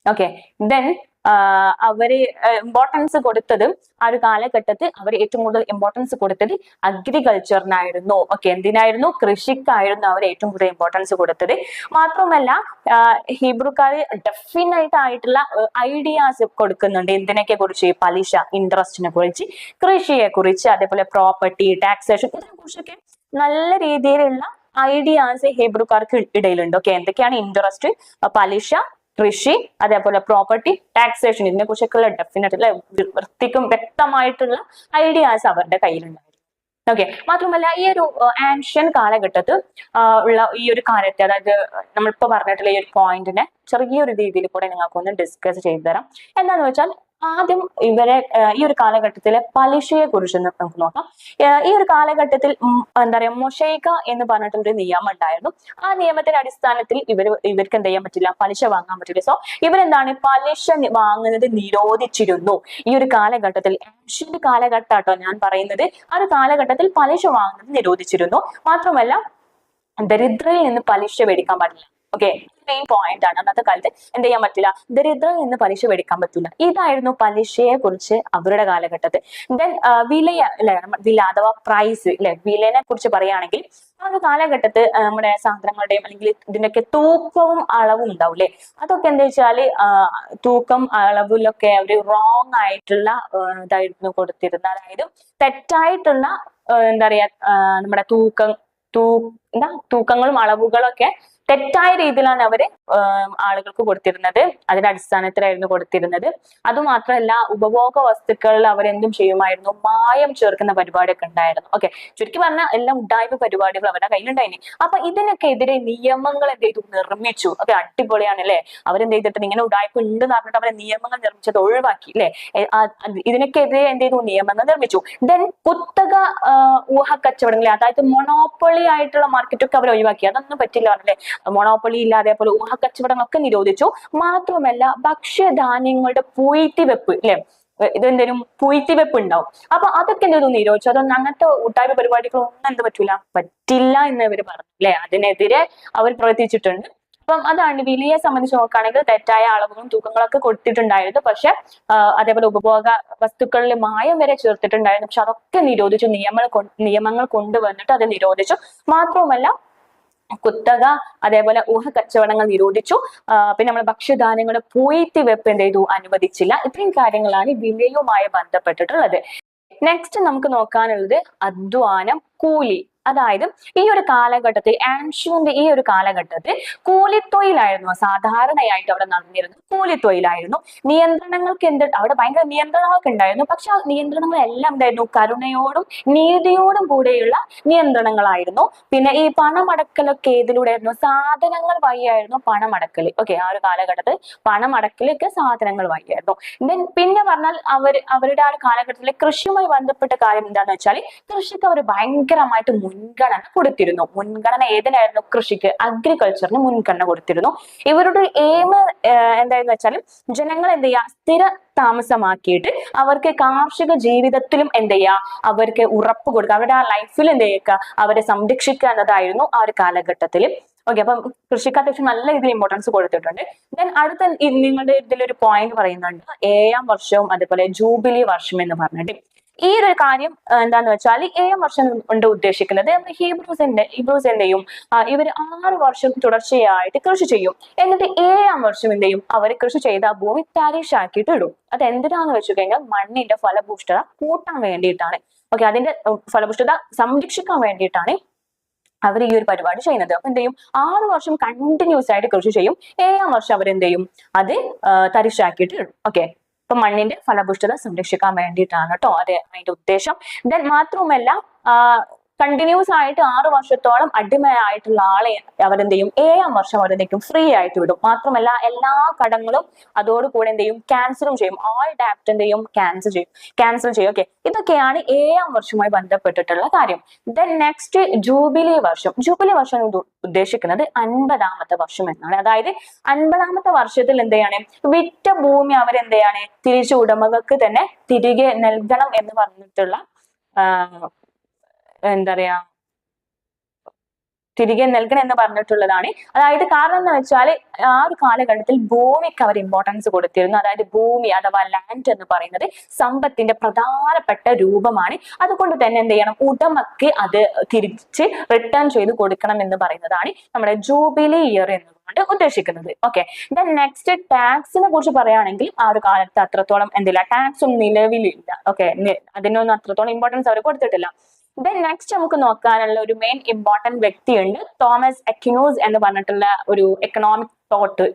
ഓക്കെ ദെൻ അവർ ഇമ്പോർട്ടൻസ് കൊടുത്തതും ആ ഒരു കാലഘട്ടത്തിൽ അവർ ഏറ്റവും കൂടുതൽ ഇമ്പോർട്ടൻസ് കൊടുത്തത് അഗ്രികൾച്ചറിനായിരുന്നു ഓക്കെ എന്തിനായിരുന്നു? കൃഷിക്കായിരുന്നു അവർ ഏറ്റവും കൂടുതൽ ഇമ്പോർട്ടൻസ് കൊടുത്തത്. മാത്രമല്ല ഹീബ്രുക്കാർ ഡെഫിനറ്റ് ആയിട്ടുള്ള ഐഡിയാസ് കൊടുക്കുന്നുണ്ട്. എന്തിനൊക്കെ കുറിച്ച് പലിശ ഇൻട്രസ്റ്റിനെ കുറിച്ച് കൃഷിയെ കുറിച്ച് അതേപോലെ പ്രോപ്പർട്ടി ടാക്സേഷൻ ഇതിനെ കുറിച്ചൊക്കെ നല്ല രീതിയിലുള്ള ഐഡിയാസ് ഹീബ്രുക്കാർക്ക് ഇടയിലുണ്ട്. ഓക്കെ എന്തൊക്കെയാണ് ഇൻട്രസ്റ്റ് പലിശ കൃഷി അതേപോലെ പ്രോപ്പർട്ടി ടാക്സേഷൻ ഇതിനെ കുറിച്ചൊക്കെയുള്ള ഡെഫിനറ്റ് വൃത്തിക്കും വ്യക്തമായിട്ടുള്ള ഐഡിയാസ് അവരുടെ കയ്യിലുണ്ടായിരുന്നു. ഓക്കെ മാത്രമല്ല ഈ ഒരു ആൻഷ്യൻ കാലഘട്ടത്ത് ഉള്ള ഈ ഒരു കാര്യത്തെ അതായത് നമ്മളിപ്പോ പറഞ്ഞിട്ടുള്ള ഈ ഒരു പോയിന്റിനെ ചെറിയൊരു രീതിയിൽ കൂടെ നിങ്ങൾക്കൊന്ന് ഡിസ്കസ് ചെയ്തു തരാം എന്താന്ന് വെച്ചാൽ ആദ്യം ഇവരെ ഈ ഒരു കാലഘട്ടത്തിലെ പലിശയെ കുറിച്ച് നമുക്ക് നോക്കാം. ഈ ഒരു കാലഘട്ടത്തിൽ എന്താ പറയാ മൊഷൈക എന്ന് പറഞ്ഞിട്ടൊരു നിയമം ഉണ്ടായിരുന്നു. ആ നിയമത്തിന്റെ അടിസ്ഥാനത്തിൽ ഇവർ ഇവർക്ക് എന്ത് ചെയ്യാൻ പറ്റില്ല പലിശ വാങ്ങാൻ പറ്റില്ല. സോ ഇവരെന്താണ് പലിശ വാങ്ങുന്നത് നിരോധിച്ചിരുന്നു. ഈ ഒരു കാലഘട്ടത്തിൽ ആൻഷ്യന്റ് കാലഘട്ടം ഞാൻ പറയുന്നത്. ആ ഒരു കാലഘട്ടത്തിൽ പലിശ വാങ്ങുന്നത് നിരോധിച്ചിരുന്നു. മാത്രമല്ല ദരിദ്രയിൽ നിന്ന് പലിശ മേടിക്കാൻ പാടില്ല. ഓക്കെ മെയിൻ പോയിന്റ് ആണ് അന്നത്തെ കാലത്ത്. എന്ത് ചെയ്യാൻ പറ്റില്ല? ദരിദ്രയിൽ നിന്ന് പലിശ മേടിക്കാൻ പറ്റില്ല ഇതായിരുന്നു പലിശയെ കുറിച്ച് അവരുടെ കാലഘട്ടത്തിൽ. ദെൻ വിലയ അല്ലെ വില അഥവാ പ്രൈസ് അല്ലെ? വിലനെ കുറിച്ച് പറയുകയാണെങ്കിൽ ആ ഒരു നമ്മുടെ സാധനങ്ങളുടെയും അല്ലെങ്കിൽ ഇതിന്റെയൊക്കെ തൂക്കവും അളവും ഉണ്ടാവും അല്ലെ? അതൊക്കെ എന്താ വെച്ചാൽ തൂക്കം അളവിലൊക്കെ ഒരു റോങ് ആയിട്ടുള്ള ഇതായിരുന്നു കൊടുത്തിരുന്നത്. അതായത് തെറ്റായിട്ടുള്ള എന്താ പറയാ നമ്മുടെ തൂക്കം തൂ എന്താ? തൂക്കങ്ങളും അളവുകളൊക്കെ തെറ്റായ രീതിയിലാണ് അവർ ആളുകൾക്ക് കൊടുത്തിരുന്നത്. അതിന്റെ അടിസ്ഥാനത്തിലായിരുന്നു കൊടുത്തിരുന്നത്. അതുമാത്രമല്ല ഉപഭോഗ വസ്തുക്കളിൽ അവരെന്തും ചെയ്യുമായിരുന്നു. മായം ചേർക്കുന്ന പരിപാടിയൊക്കെ ഉണ്ടായിരുന്നു. ഓക്കെ ചുരുക്കി പറഞ്ഞാൽ എല്ലാം ഉഡായ്പ പരിപാടികൾ അവരുടെ കയ്യിലുണ്ടായിന്. അപ്പൊ ഇതിനൊക്കെ എതിരെ നിയമങ്ങൾ എന്ത് ചെയ്തു? നിർമ്മിച്ചു. ഓക്കെ അടിപൊളിയാണ് അല്ലെ അവരെന്ത് ചെയ്തിട്ട് ഇങ്ങനെ ഉഡായ്പ ഉണ്ട് എന്ന് പറഞ്ഞിട്ട് അവരെ നിയമങ്ങൾ നിർമ്മിച്ചത് ഒഴിവാക്കി അല്ലെ ഇതിനൊക്കെ എതിരെ എന്ത് ചെയ്തു? നിയമങ്ങൾ നിർമ്മിച്ചു. ദെൻ കുത്തക ഊഹ കച്ചവടങ്ങളെ അതായത് മൊണോപ്പൊളി ആയിട്ടുള്ള മാർക്കറ്റൊക്കെ അവർ ഒഴിവാക്കി അതൊന്നും പറ്റില്ല പറഞ്ഞല്ലേ? മൊണോപ്പൊളി ഇല്ല അതേപോലെ ഊഹക്കച്ചവടങ്ങളൊക്കെ നിരോധിച്ചു. മാത്രമല്ല ഭക്ഷ്യധാന്യങ്ങളുടെ പൂഴ്ത്തി വെപ്പ് അല്ലെ ഇതെന്തേലും പൂഴ്ത്തി വെപ്പ് ഉണ്ടാവും അപ്പൊ അതൊക്കെ എന്തെങ്കിലും നിരോധിച്ചു? അതൊന്നും അങ്ങനത്തെ കൂട്ടായ്മ പരിപാടികളൊന്നും എന്ത് പറ്റൂല. പറ്റില്ല എന്ന് ഇവർ പറഞ്ഞു അല്ലെ അതിനെതിരെ അവർ പ്രവർത്തിച്ചിട്ടുണ്ട്. അപ്പം അതാണ് വിലയെ സംബന്ധിച്ച് നോക്കുകയാണെങ്കിൽ തെറ്റായ അളവുകളും തൂക്കങ്ങളൊക്കെ കൊടുത്തിട്ടുണ്ടായിരുന്നു. പക്ഷെ അതേപോലെ ഉപഭോഗ വസ്തുക്കളിൽ മായം വരെ ചേർത്തിട്ടുണ്ടായിരുന്നു. പക്ഷെ അതൊക്കെ നിരോധിച്ചു. നിയമങ്ങൾ നിയമങ്ങൾ കൊണ്ടുവന്നിട്ട് അത് നിരോധിച്ചു. മാത്രവുമല്ല കുത്തക അതേപോലെ ഊഹ കച്ചവടങ്ങൾ നിരോധിച്ചു. പിന്നെ നമ്മൾ ഭക്ഷ്യധാന്യങ്ങളുടെ പൂയത്തി വെപ്പ് എന്ത് ചെയ്തു? അനുവദിച്ചില്ല. ഇത്രയും കാര്യങ്ങളാണ് വിലയുമായി ബന്ധപ്പെട്ടിട്ടുള്ളത്. നെക്സ്റ്റ് നമുക്ക് നോക്കാനുള്ളത് അധ്വാനം കൂലി. അതായത് ഈ ഒരു കാലഘട്ടത്തിൽ ആൻഷുവിന്റെ ഈ ഒരു കാലഘട്ടത്തിൽ കൂലിത്തൊഴിലായിരുന്നു. സാധാരണയായിട്ട് അവിടെ നടന്നിരുന്നത് കൂലിത്തൊഴിലായിരുന്നു. നിയന്ത്രണങ്ങൾക്ക് എന്ത് അവിടെ ഭയങ്കര നിയന്ത്രണങ്ങളൊക്കെ ഉണ്ടായിരുന്നു. പക്ഷെ ആ നിയന്ത്രണങ്ങളെല്ലാം എന്തായിരുന്നു? കരുണയോടും നീതിയോടും കൂടെയുള്ള നിയന്ത്രണങ്ങളായിരുന്നു. പിന്നെ ഈ പണമടക്കലൊക്കെ ഏതിലൂടെയായിരുന്നു സാധനങ്ങൾ വഴിയായിരുന്നു പണമടക്കൽ ഓക്കെ ആ ഒരു കാലഘട്ടത്തിൽ പണമടക്കലൊക്കെ സാധനങ്ങൾ വഴിയായിരുന്നു. ദെൻ പിന്നെ പറഞ്ഞാൽ അവർ അവരുടെ ആ ഒരു കാലഘട്ടത്തിലെ കൃഷിയുമായി ബന്ധപ്പെട്ട കാര്യം എന്താണെന്ന് വെച്ചാൽ കൃഷിക്ക് അവർ ഭയങ്കരമായിട്ട് മുൻഗണന കൊടുത്തിരുന്നു. മുൻഗണന ഏതിനായിരുന്നു? കൃഷിക്ക് അഗ്രികൾച്ചറിന് മുൻഗണന കൊടുത്തിരുന്നു. ഇവരുടെ എയിം എന്തായെന്ന് വെച്ചാൽ ജനങ്ങൾ എന്ത് ചെയ്യുക? സ്ഥിര താമസമാക്കിയിട്ട് അവർക്ക് കാർഷിക ജീവിതത്തിലും എന്ത് ചെയ്യുക? അവർക്ക് ഉറപ്പ് കൊടുക്കുക. അവരുടെ ആ ലൈഫിൽ എന്ത് ചെയ്യുക? അവരെ സംരക്ഷിക്കുക എന്നതായിരുന്നു ആ ഒരു കാലഘട്ടത്തിൽ. ഓക്കെ അപ്പം കൃഷിക്ക് അത്യാവശ്യം നല്ല രീതിയിൽ ഇമ്പോർട്ടൻസ് കൊടുത്തിട്ടുണ്ട്. ദെൻ അടുത്ത നിങ്ങളുടെ ഇതിലൊരു പോയിന്റ് പറയുന്നുണ്ട്. ഏഴാം വർഷവും അതുപോലെ ജൂബിലി വർഷം എന്ന് പറഞ്ഞിട്ട്. ഈ ഒരു കാര്യം എന്താന്ന് വെച്ചാൽ ഏഴ് വർഷം കൊണ്ട് ഉദ്ദേശിക്കുന്നത് ഹീബ്രൂസിന്റെ ഹീബ്രൂസ് എന്ത് ഇവർ ആറ് വർഷം തുടർച്ചയായിട്ട് കൃഷി ചെയ്യും. എന്നിട്ട് ഏഴാം വർഷം എന്ത് അവർ കൃഷി ചെയ്ത ഭൂമി തരിശാക്കിയിട്ട് ഇടും. അത് എന്തിനാന്ന് വെച്ചു കഴിഞ്ഞാൽ മണ്ണിന്റെ ഫലഭൂഷ്ഠത കൂട്ടാൻ വേണ്ടിയിട്ടാണ്. ഓക്കെ അതിന്റെ ഫലഭൂഷ്ഠത സംരക്ഷിക്കാൻ വേണ്ടിയിട്ടാണ് അവർ ഈ ഒരു പരിപാടി ചെയ്യുന്നത്. അപ്പൊ എന്ത് ചെയ്യും ആറ് വർഷം കണ്ടിന്യൂസ് ആയിട്ട് കൃഷി ചെയ്യും. ഏഴാം വർഷം അവരെന്ത് ചെയ്യും അത് തരിശാക്കിയിട്ട് ഇടും. ഓക്കെ. ഇപ്പൊ മണ്ണിന്റെ ഫലപുഷ്ടത സംരക്ഷിക്കാൻ വേണ്ടിയിട്ടാണ് കേട്ടോ അതെ അതിന്റെ ഉദ്ദേശം. ദെൻ മാത്രവുമല്ല കണ്ടിന്യൂസ് ആയിട്ട് ആറു വർഷത്തോളം അടിമയായിട്ടുള്ള ആളെ അവരെന്ത് ചെയ്യും ഏഴാം വർഷം അവരെന്തെങ്കിലും ഫ്രീ ആയിട്ട് വിടും. മാത്രമല്ല എല്ലാ കടങ്ങളും അതോടുകൂടെ എന്ത് ചെയ്യും ക്യാൻസലും ചെയ്യും. ആൾ ഡാപ്റ്റ് എന്ത് ചെയ്യും ക്യാൻസൽ ചെയ്യും. ക്യാൻസൽ ചെയ്യും. ഓക്കെ ഇതൊക്കെയാണ് ഏഴാം വർഷവുമായി ബന്ധപ്പെട്ടിട്ടുള്ള കാര്യം. ദെൻ നെക്സ്റ്റ് ജൂബിലി വർഷം. ജൂബിലി വർഷം ഉദ്ദേശിക്കുന്നത് അൻപതാമത്തെ വർഷം എന്നാണ്. അതായത് അൻപതാമത്തെ വർഷത്തിൽ എന്ത് ചെയ്യാണ് വിറ്റ ഭൂമി അവരെന്ത് ചെയ്യാണ് തിരിച്ചു ഉടമകൾക്ക് തന്നെ തിരികെ നൽകണം എന്ന് പറഞ്ഞിട്ടുള്ള എന്താ പറയാ തിരികെ നൽകണം എന്ന് പറഞ്ഞിട്ടുള്ളതാണ്. അതായത് കാരണം എന്ന് വെച്ചാൽ ആ ഒരു കാലഘട്ടത്തിൽ ഭൂമിക്ക് അവർ ഇമ്പോർട്ടൻസ് കൊടുത്തിരുന്നു. അതായത് ഭൂമി അഥവാ ലാൻഡ് എന്ന് പറയുന്നത് സമ്പത്തിന്റെ പ്രധാനപ്പെട്ട രൂപമാണ്. അതുകൊണ്ട് തന്നെ എന്ത് ചെയ്യണം? ഉടമക്ക് അത് തിരിച്ച് റിട്ടേൺ ചെയ്ത് കൊടുക്കണം എന്ന് പറയുന്നതാണ് നമ്മുടെ ജൂബിലി ഇയർ എന്നുകൊണ്ട് ഉദ്ദേശിക്കുന്നത്. ഓക്കെ ദെൻ നെക്സ്റ്റ് ടാക്സിനെ കുറിച്ച് പറയുകയാണെങ്കിൽ ആ ഒരു കാലത്ത് അത്രത്തോളം എന്തില്ല? ടാക്സും നിലവിലില്ല. ഓക്കെ അതിനൊന്നും അത്രത്തോളം ഇമ്പോർട്ടൻസ് അവർ കൊടുത്തിട്ടില്ല. ദെൻ നെക്സ്റ്റ് നമുക്ക് നോക്കാനുള്ള ഒരു മെയിൻ ഇമ്പോർട്ടന്റ് വ്യക്തിയുണ്ട് തോമസ് എക്കിനോസ് എന്ന് പറഞ്ഞിട്ടുള്ള ഒരു എക്കണോമിക് തോട്ട്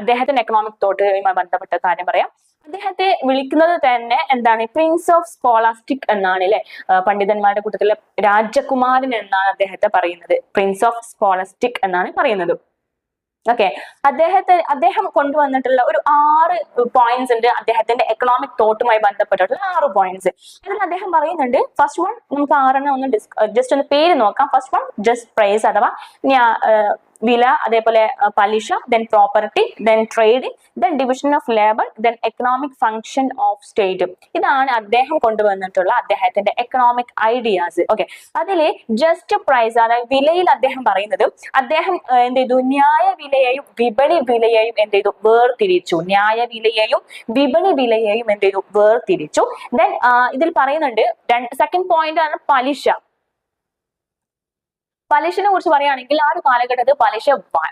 അദ്ദേഹത്തിന്റെ എക്കണോമിക് തോട്ടുമായി ബന്ധപ്പെട്ട കാര്യം പറയാം. അദ്ദേഹത്തെ വിളിക്കുന്നത് തന്നെ എന്താണ്? പ്രിൻസ് ഓഫ് സ്കോളാസ്റ്റിക് എന്നാണ് അല്ലെ? പണ്ഡിതന്മാരുടെ കൂട്ടത്തിലെ രാജകുമാരൻ എന്നാണ് അദ്ദേഹത്തെ പറയുന്നത്. പ്രിൻസ് ഓഫ് സ്കോളാസ്റ്റിക് എന്നാണ് പറയുന്നത്. ഓക്കെ അദ്ദേഹത്തെ അദ്ദേഹം കൊണ്ടുവന്നിട്ടുള്ള ഒരു ആറ് പോയിന്റ്സ് ഉണ്ട് അദ്ദേഹത്തിന്റെ എക്കണോമിക് തോട്ടുമായി ബന്ധപ്പെട്ടിട്ടുള്ള ആറ് പോയിന്റ്സ് അതിൽ അദ്ദേഹം പറയുന്നുണ്ട് ഫസ്റ്റ് വൺ നമുക്ക് ആറെണ്ണം ഒന്ന് ജസ്റ്റ് ഒന്ന് പേര് നോക്കാം. ഫസ്റ്റ് വൺ ജസ്റ്റ് പ്രൈസ് അഥവാ വില അതേപോലെ പലിശ then property then trade then division of labour then economic function of state ഇതാണ് അദ്ദേഹം കൊണ്ടുവന്നിട്ടുള്ള അദ്ദേഹത്തിന്റെ എക്കണോമിക് ഐഡിയാസ് ഓക്കെ അതിലെ ജസ്റ്റ് പ്രൈസ് അതായത് വിലയിൽ അദ്ദേഹം പറയുന്നത് അദ്ദേഹം എന്ത് ചെയ്തു? ന്യായ വിലയെയും വിപണി വിലയെയും എന്ത് ചെയ്തു? വേർതിരിച്ചു. ന്യായ വിലയെയും വിപണി വിലയെയും എന്ത് ചെയ്തു? വേർതിരിച്ചു. ദെൻ ഇതിൽ പറയുന്നുണ്ട് സെക്കൻഡ് പോയിന്റ് ആണ് പലിശ. പലിശനെ കുറിച്ച് പറയുകയാണെങ്കിൽ ആ ഒരു കാലഘട്ടത്തിൽ പലിശ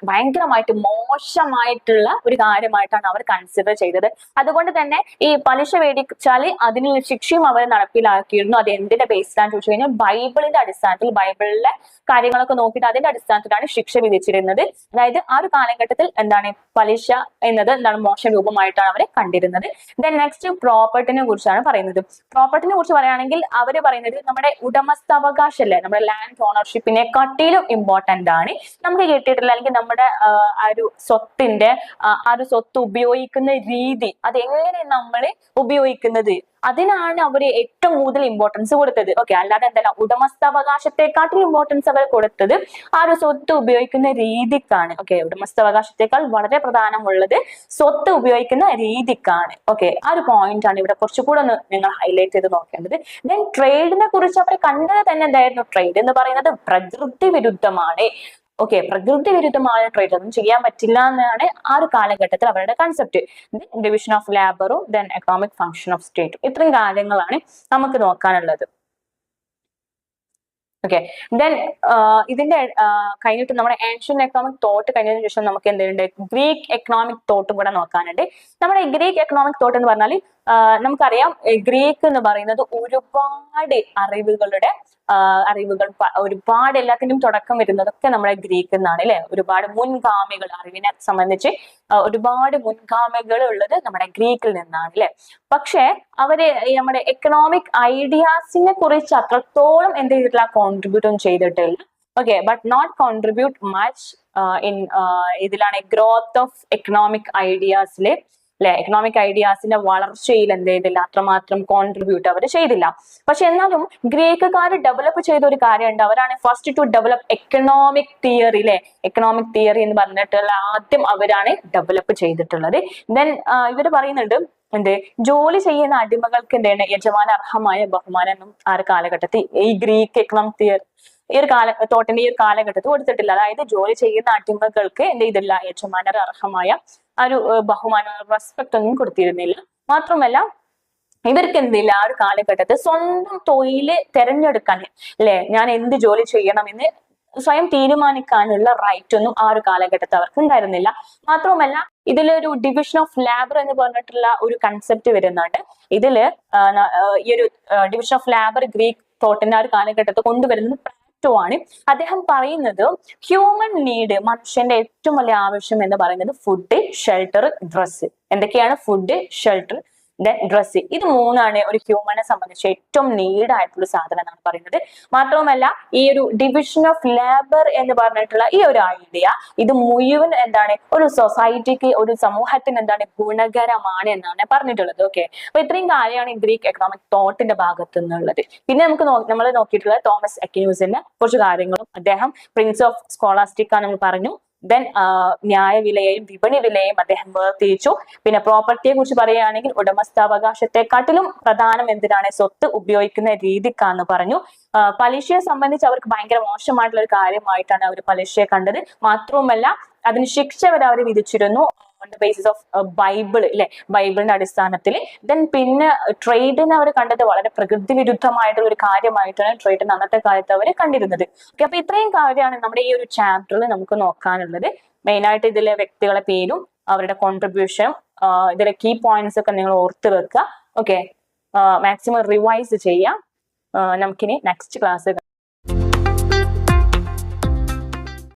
ഭയങ്കരമായിട്ട് മോശമായിട്ടുള്ള ഒരു കാര്യമായിട്ടാണ് അവർ കൺസിഡർ ചെയ്തത്. അതുകൊണ്ട് തന്നെ ഈ പലിശ മേടിച്ചാൽ അതിനുള്ള ശിക്ഷയും അവർ നടപ്പിലാക്കിയിരുന്നു. അത് എന്തിന്റെ ബേസിലാണ് ചോദിച്ചു കഴിഞ്ഞാൽ ബൈബിളിന്റെ അടിസ്ഥാനത്തിൽ ബൈബിളിലെ കാര്യങ്ങളൊക്കെ നോക്കിയിട്ട് അതിന്റെ അടിസ്ഥാനത്തിലാണ് ശിക്ഷ വിധിച്ചിരുന്നത്. അതായത് ആ ഒരു കാലഘട്ടത്തിൽ എന്താണ് പലിശ എന്നത് എന്താണ് മോശം രൂപമായിട്ടാണ് അവരെ കണ്ടിരുന്നത്. ദെൻ നെക്സ്റ്റ് പ്രോപ്പർട്ടിനെ കുറിച്ചാണ് പറയുന്നത്. പ്രോപ്പർട്ടിനെ കുറിച്ച് പറയുകയാണെങ്കിൽ അവർ പറയുന്നത് നമ്മുടെ ഉടമസ്ഥാവകാശം അല്ലേ നമ്മുടെ ലാൻഡ് ഓണർഷിപ്പിനെ കാട്ടിലും ഇമ്പോർട്ടന്റ് ആണ്. നമുക്ക് കിട്ടിയിട്ടുള്ള അല്ലെങ്കിൽ നമ്മുടെ ആ, ഒരു സ്വത്തിന്റെ ആ ഒരു സ്വത്ത് ഉപയോഗിക്കുന്ന രീതി അത് എങ്ങനെ നമ്മൾ ഉപയോഗിക്കുന്നത്? അതിനാണ് അവർ ഏറ്റവും കൂടുതൽ ഇമ്പോർട്ടൻസ് കൊടുത്തത്. ഓക്കെ അല്ലാതെ എന്തല്ല? ഉടമസ്ഥാവകാശത്തെക്കാട്ടിൽ ഇമ്പോർട്ടൻസ് അവർ കൊടുത്തത് ആ ഒരു സ്വത്ത് ഉപയോഗിക്കുന്ന രീതിക്കാണ്. ഓക്കെ ഉടമസ്ഥാവകാശത്തെക്കാൾ വളരെ പ്രധാനമുള്ളത് സ്വത്ത് ഉപയോഗിക്കുന്ന രീതിക്കാണ്. ഓക്കെ ആ ഒരു പോയിന്റ് ആണ് ഇവിടെ കുറച്ചുകൂടെ ഒന്ന് നിങ്ങൾ ഹൈലൈറ്റ് ചെയ്ത് നോക്കേണ്ടത്. ദെൻ ട്രേഡിനെ കുറിച്ച് അവർ കണ്ടത് തന്നെ എന്തായിരുന്നു? ട്രേഡ് എന്ന് പറയുന്നത് പ്രകൃതി വിരുദ്ധമാണ് ഓക്കെ പ്രകൃതി വിരുദ്ധമായ ട്രേഡ് ഒന്നും ചെയ്യാൻ പറ്റില്ല എന്നാണ് ആ ഒരു കാലഘട്ടത്തിൽ അവരുടെ കൺസെപ്റ്റ് ഡിവിഷൻ ഓഫ് ലേബറും ദെൻ എക്കണോമിക് ഫംഗ്ഷൻ ഓഫ് സ്റ്റേറ്റും ഇത്രയും കാര്യങ്ങളാണ് നമുക്ക് നോക്കാനുള്ളത്. ഓക്കെ ദെൻ ഇതിന്റെ കഴിഞ്ഞിട്ട് നമ്മുടെ ഏൻഷ്യൻ എക്കണോമിക് തോട്ട് കഴിഞ്ഞതിന് ശേഷം നമുക്ക് എന്തുണ്ട്? ഗ്രീക്ക് എക്കണോമിക് തോട്ടും കൂടെ നോക്കാനുണ്ട്. നമ്മുടെ ഗ്രീക്ക് എക്കണോമിക് തോട്ട് എന്ന് പറഞ്ഞാൽ നമുക്കറിയാം ഗ്രീക്ക് എന്ന് പറയുന്നത് ഒരുപാട് അറിവുകളുടെ അറിവുകൾ ഒരുപാട് എല്ലാത്തിനും തുടക്കം വരുന്നതൊക്കെ നമ്മുടെ ഗ്രീക്ക് എന്നാണ് അല്ലെ? ഒരുപാട് മുൻഗാമികൾ അറിവിനെ സംബന്ധിച്ച് ഒരുപാട് മുൻഗാമികൾ ഉള്ളത് നമ്മുടെ ഗ്രീക്കിൽ നിന്നാണ് അല്ലെ? പക്ഷേ അവർ നമ്മുടെ എക്കണോമിക് ഐഡിയാസിനെ കുറിച്ച് അത്രത്തോളം എന്ത് ചെയ്തിട്ടില്ല കോൺട്രിബ്യൂട്ട് ചെയ്തിട്ടില്ല. Okay but not contribute much in ഇതിലാണ് ഗ്രോത്ത് ഓഫ് എക്കണോമിക് ഐഡിയാസിലെ അല്ലെ എക്കണോമിക് ഐഡിയാസിന്റെ വളർച്ചയിൽ എന്ത് ചെയ്തില്ല? അത്രമാത്രം കോൺട്രിബ്യൂട്ട് അവർ ചെയ്തില്ല. പക്ഷെ എന്നാലും ഗ്രീക്കുകാർ ഡെവലപ്പ് ചെയ്ത ഒരു കാര്യമുണ്ട്. അവരാണ് first to develop economic theory അല്ലെ എക്കണോമിക് തിയറി എന്ന് പറഞ്ഞിട്ടുള്ള ആദ്യം അവരാണ് ഡെവലപ്പ് ചെയ്തിട്ടുള്ളത്. ദെൻ ഇവർ പറയുന്നുണ്ട് എന്ത്? ജോലി ചെയ്യുന്ന അടിമകൾക്ക് എന്താണ് യജമാന അർഹമായ ബഹുമാനം ആ ഒരു കാലഘട്ടത്തിൽ ഈ ഗ്രീക്ക് എക്കണോമിക് തിയറി ഈ ഒരു കാല തോട്ടിന്റെ ഈ ഒരു കാലഘട്ടത്തിൽ കൊടുത്തിട്ടില്ല. അതായത് ജോലി ചെയ്യുന്ന അടിമകൾക്ക് എന്ത് ചെയ്തില്ല? യജമാനർ അർഹമായ ആ ഒരു ബഹുമാന റെസ്പെക്ട് ഒന്നും കൊടുത്തിരുന്നില്ല. മാത്രമല്ല ഇവർക്ക് എന്തില്ല ആ ഒരു കാലഘട്ടത്തിൽ സ്വന്തം തൊഴിൽ തെരഞ്ഞെടുക്കാൻ അല്ലെ ഞാൻ എന്ത് ജോലി ചെയ്യണം എന്ന് സ്വയം തീരുമാനിക്കാനുള്ള റൈറ്റ് ഒന്നും ആ ഒരു കാലഘട്ടത്തിൽ അവർക്ക് ഉണ്ടായിരുന്നില്ല. മാത്രവുമല്ല ഇതിലൊരു ഡിവിഷൻ ഓഫ് ലാബർ എന്ന് പറഞ്ഞിട്ടുള്ള ഒരു കൺസെപ്റ്റ് വരുന്നുണ്ട്. ഇതിൽ ഈ ഒരു ഡിവിഷൻ ഓഫ് ലാബർ ഗ്രീക്ക് തോട്ടിന്റെ ആ ഒരു കാലഘട്ടത്തിൽ കൊണ്ടുവരുന്നത് ആണ് അദ്ദേഹം പറയുന്നത് ഹ്യൂമൻ നീഡ് മനുഷ്യന്റെ ഏറ്റവും വലിയ ആവശ്യം എന്ന് പറയുന്നത് ഫുഡ് ഷെൽട്ടർ ഡ്രസ്സ് എന്തൊക്കെയാണ് ഫുഡ് ഷെൽട്ടർ ഡ്രസ്സ്. ഇത് മൂന്നാണ് ഒരു ഹ്യൂമനെ സംബന്ധിച്ച് ഏറ്റവും നീഡ് ആയിട്ടുള്ള സാധനം എന്നാണ് പറയുന്നത്. മാത്രവുമല്ല ഈ ഒരു ഡിവിഷൻ ഓഫ് ലേബർ എന്ന് പറഞ്ഞിട്ടുള്ള ഈ ഒരു ഐഡിയ ഇത് മുഴുവൻ എന്താണ് ഒരു സൊസൈറ്റിക്ക് ഒരു സമൂഹത്തിന് എന്താണ് ഗുണകരമാണ് എന്നാണ് പറഞ്ഞിട്ടുള്ളത്. ഓക്കെ അപ്പൊ ഇത്രയും കാര്യമാണ് ഗ്രീക്ക് എക്കണോമിക് തോട്ടിന്റെ ഭാഗത്തു നിന്നുള്ളത്. പിന്നെ നമുക്ക് നമ്മൾ നോക്കിയിട്ടുള്ളത് തോമസ് അക്യൂസിന്റെ കുറച്ച് കാര്യങ്ങളും അദ്ദേഹം പ്രിൻസ് ഓഫ് സ്കോളാസ്റ്റിക് നമ്മൾ പറഞ്ഞു. ദെൻ ന്യായവിലയെയും വിപണി വിലയെയും അദ്ദേഹം വേർതിരിച്ചു. പിന്നെ പ്രോപ്പർട്ടിയെ കുറിച്ച് പറയുകയാണെങ്കിൽ ഉടമസ്ഥാവകാശത്തെക്കാട്ടിലും പ്രധാനം എന്തിനാണ്? സ്വത്ത് ഉപയോഗിക്കുന്ന രീതിക്കാന്ന് പറഞ്ഞു. പലിശയെ സംബന്ധിച്ച് അവർക്ക് ഭയങ്കര മോശമായിട്ടുള്ള ഒരു കാര്യമായിട്ടാണ് അവർ പലിശയെ കണ്ടത്. മാത്രവുമല്ല അതിന് ശിക്ഷ വരെ അവർ വിധിച്ചിരുന്നു. ബേസിസ് ഓഫ് ബൈബിൾ അല്ലെ ബൈബിളിന്റെ അടിസ്ഥാനത്തിൽ. ദെൻ പിന്നെ ട്രേഡിനെ അവർ കണ്ടത് വളരെ പ്രകൃതി വിരുദ്ധമായിട്ടുള്ള ഒരു കാര്യമായിട്ടാണ് ട്രേഡിന് അന്നത്തെ കാലത്ത് അവർ കണ്ടിരുന്നത്. ഓക്കെ അപ്പൊ ഇത്രയും കാര്യമാണ് നമ്മുടെ ഈ ഒരു ചാപ്റ്ററിൽ നമുക്ക് നോക്കാനുള്ളത്. മെയിൻ ആയിട്ട് ഇതിലെ വ്യക്തികളെ പേരും അവരുടെ കോൺട്രിബ്യൂഷൻ ഇതിലെ കീ പോയിന്റ്സ് ഒക്കെ നിങ്ങൾ ഓർത്ത് വെക്കുക. ഓക്കെ മാക്സിമം റിവൈസ് ചെയ്യാം. നമുക്കിനി നെക്സ്റ്റ് ക്ലാസ്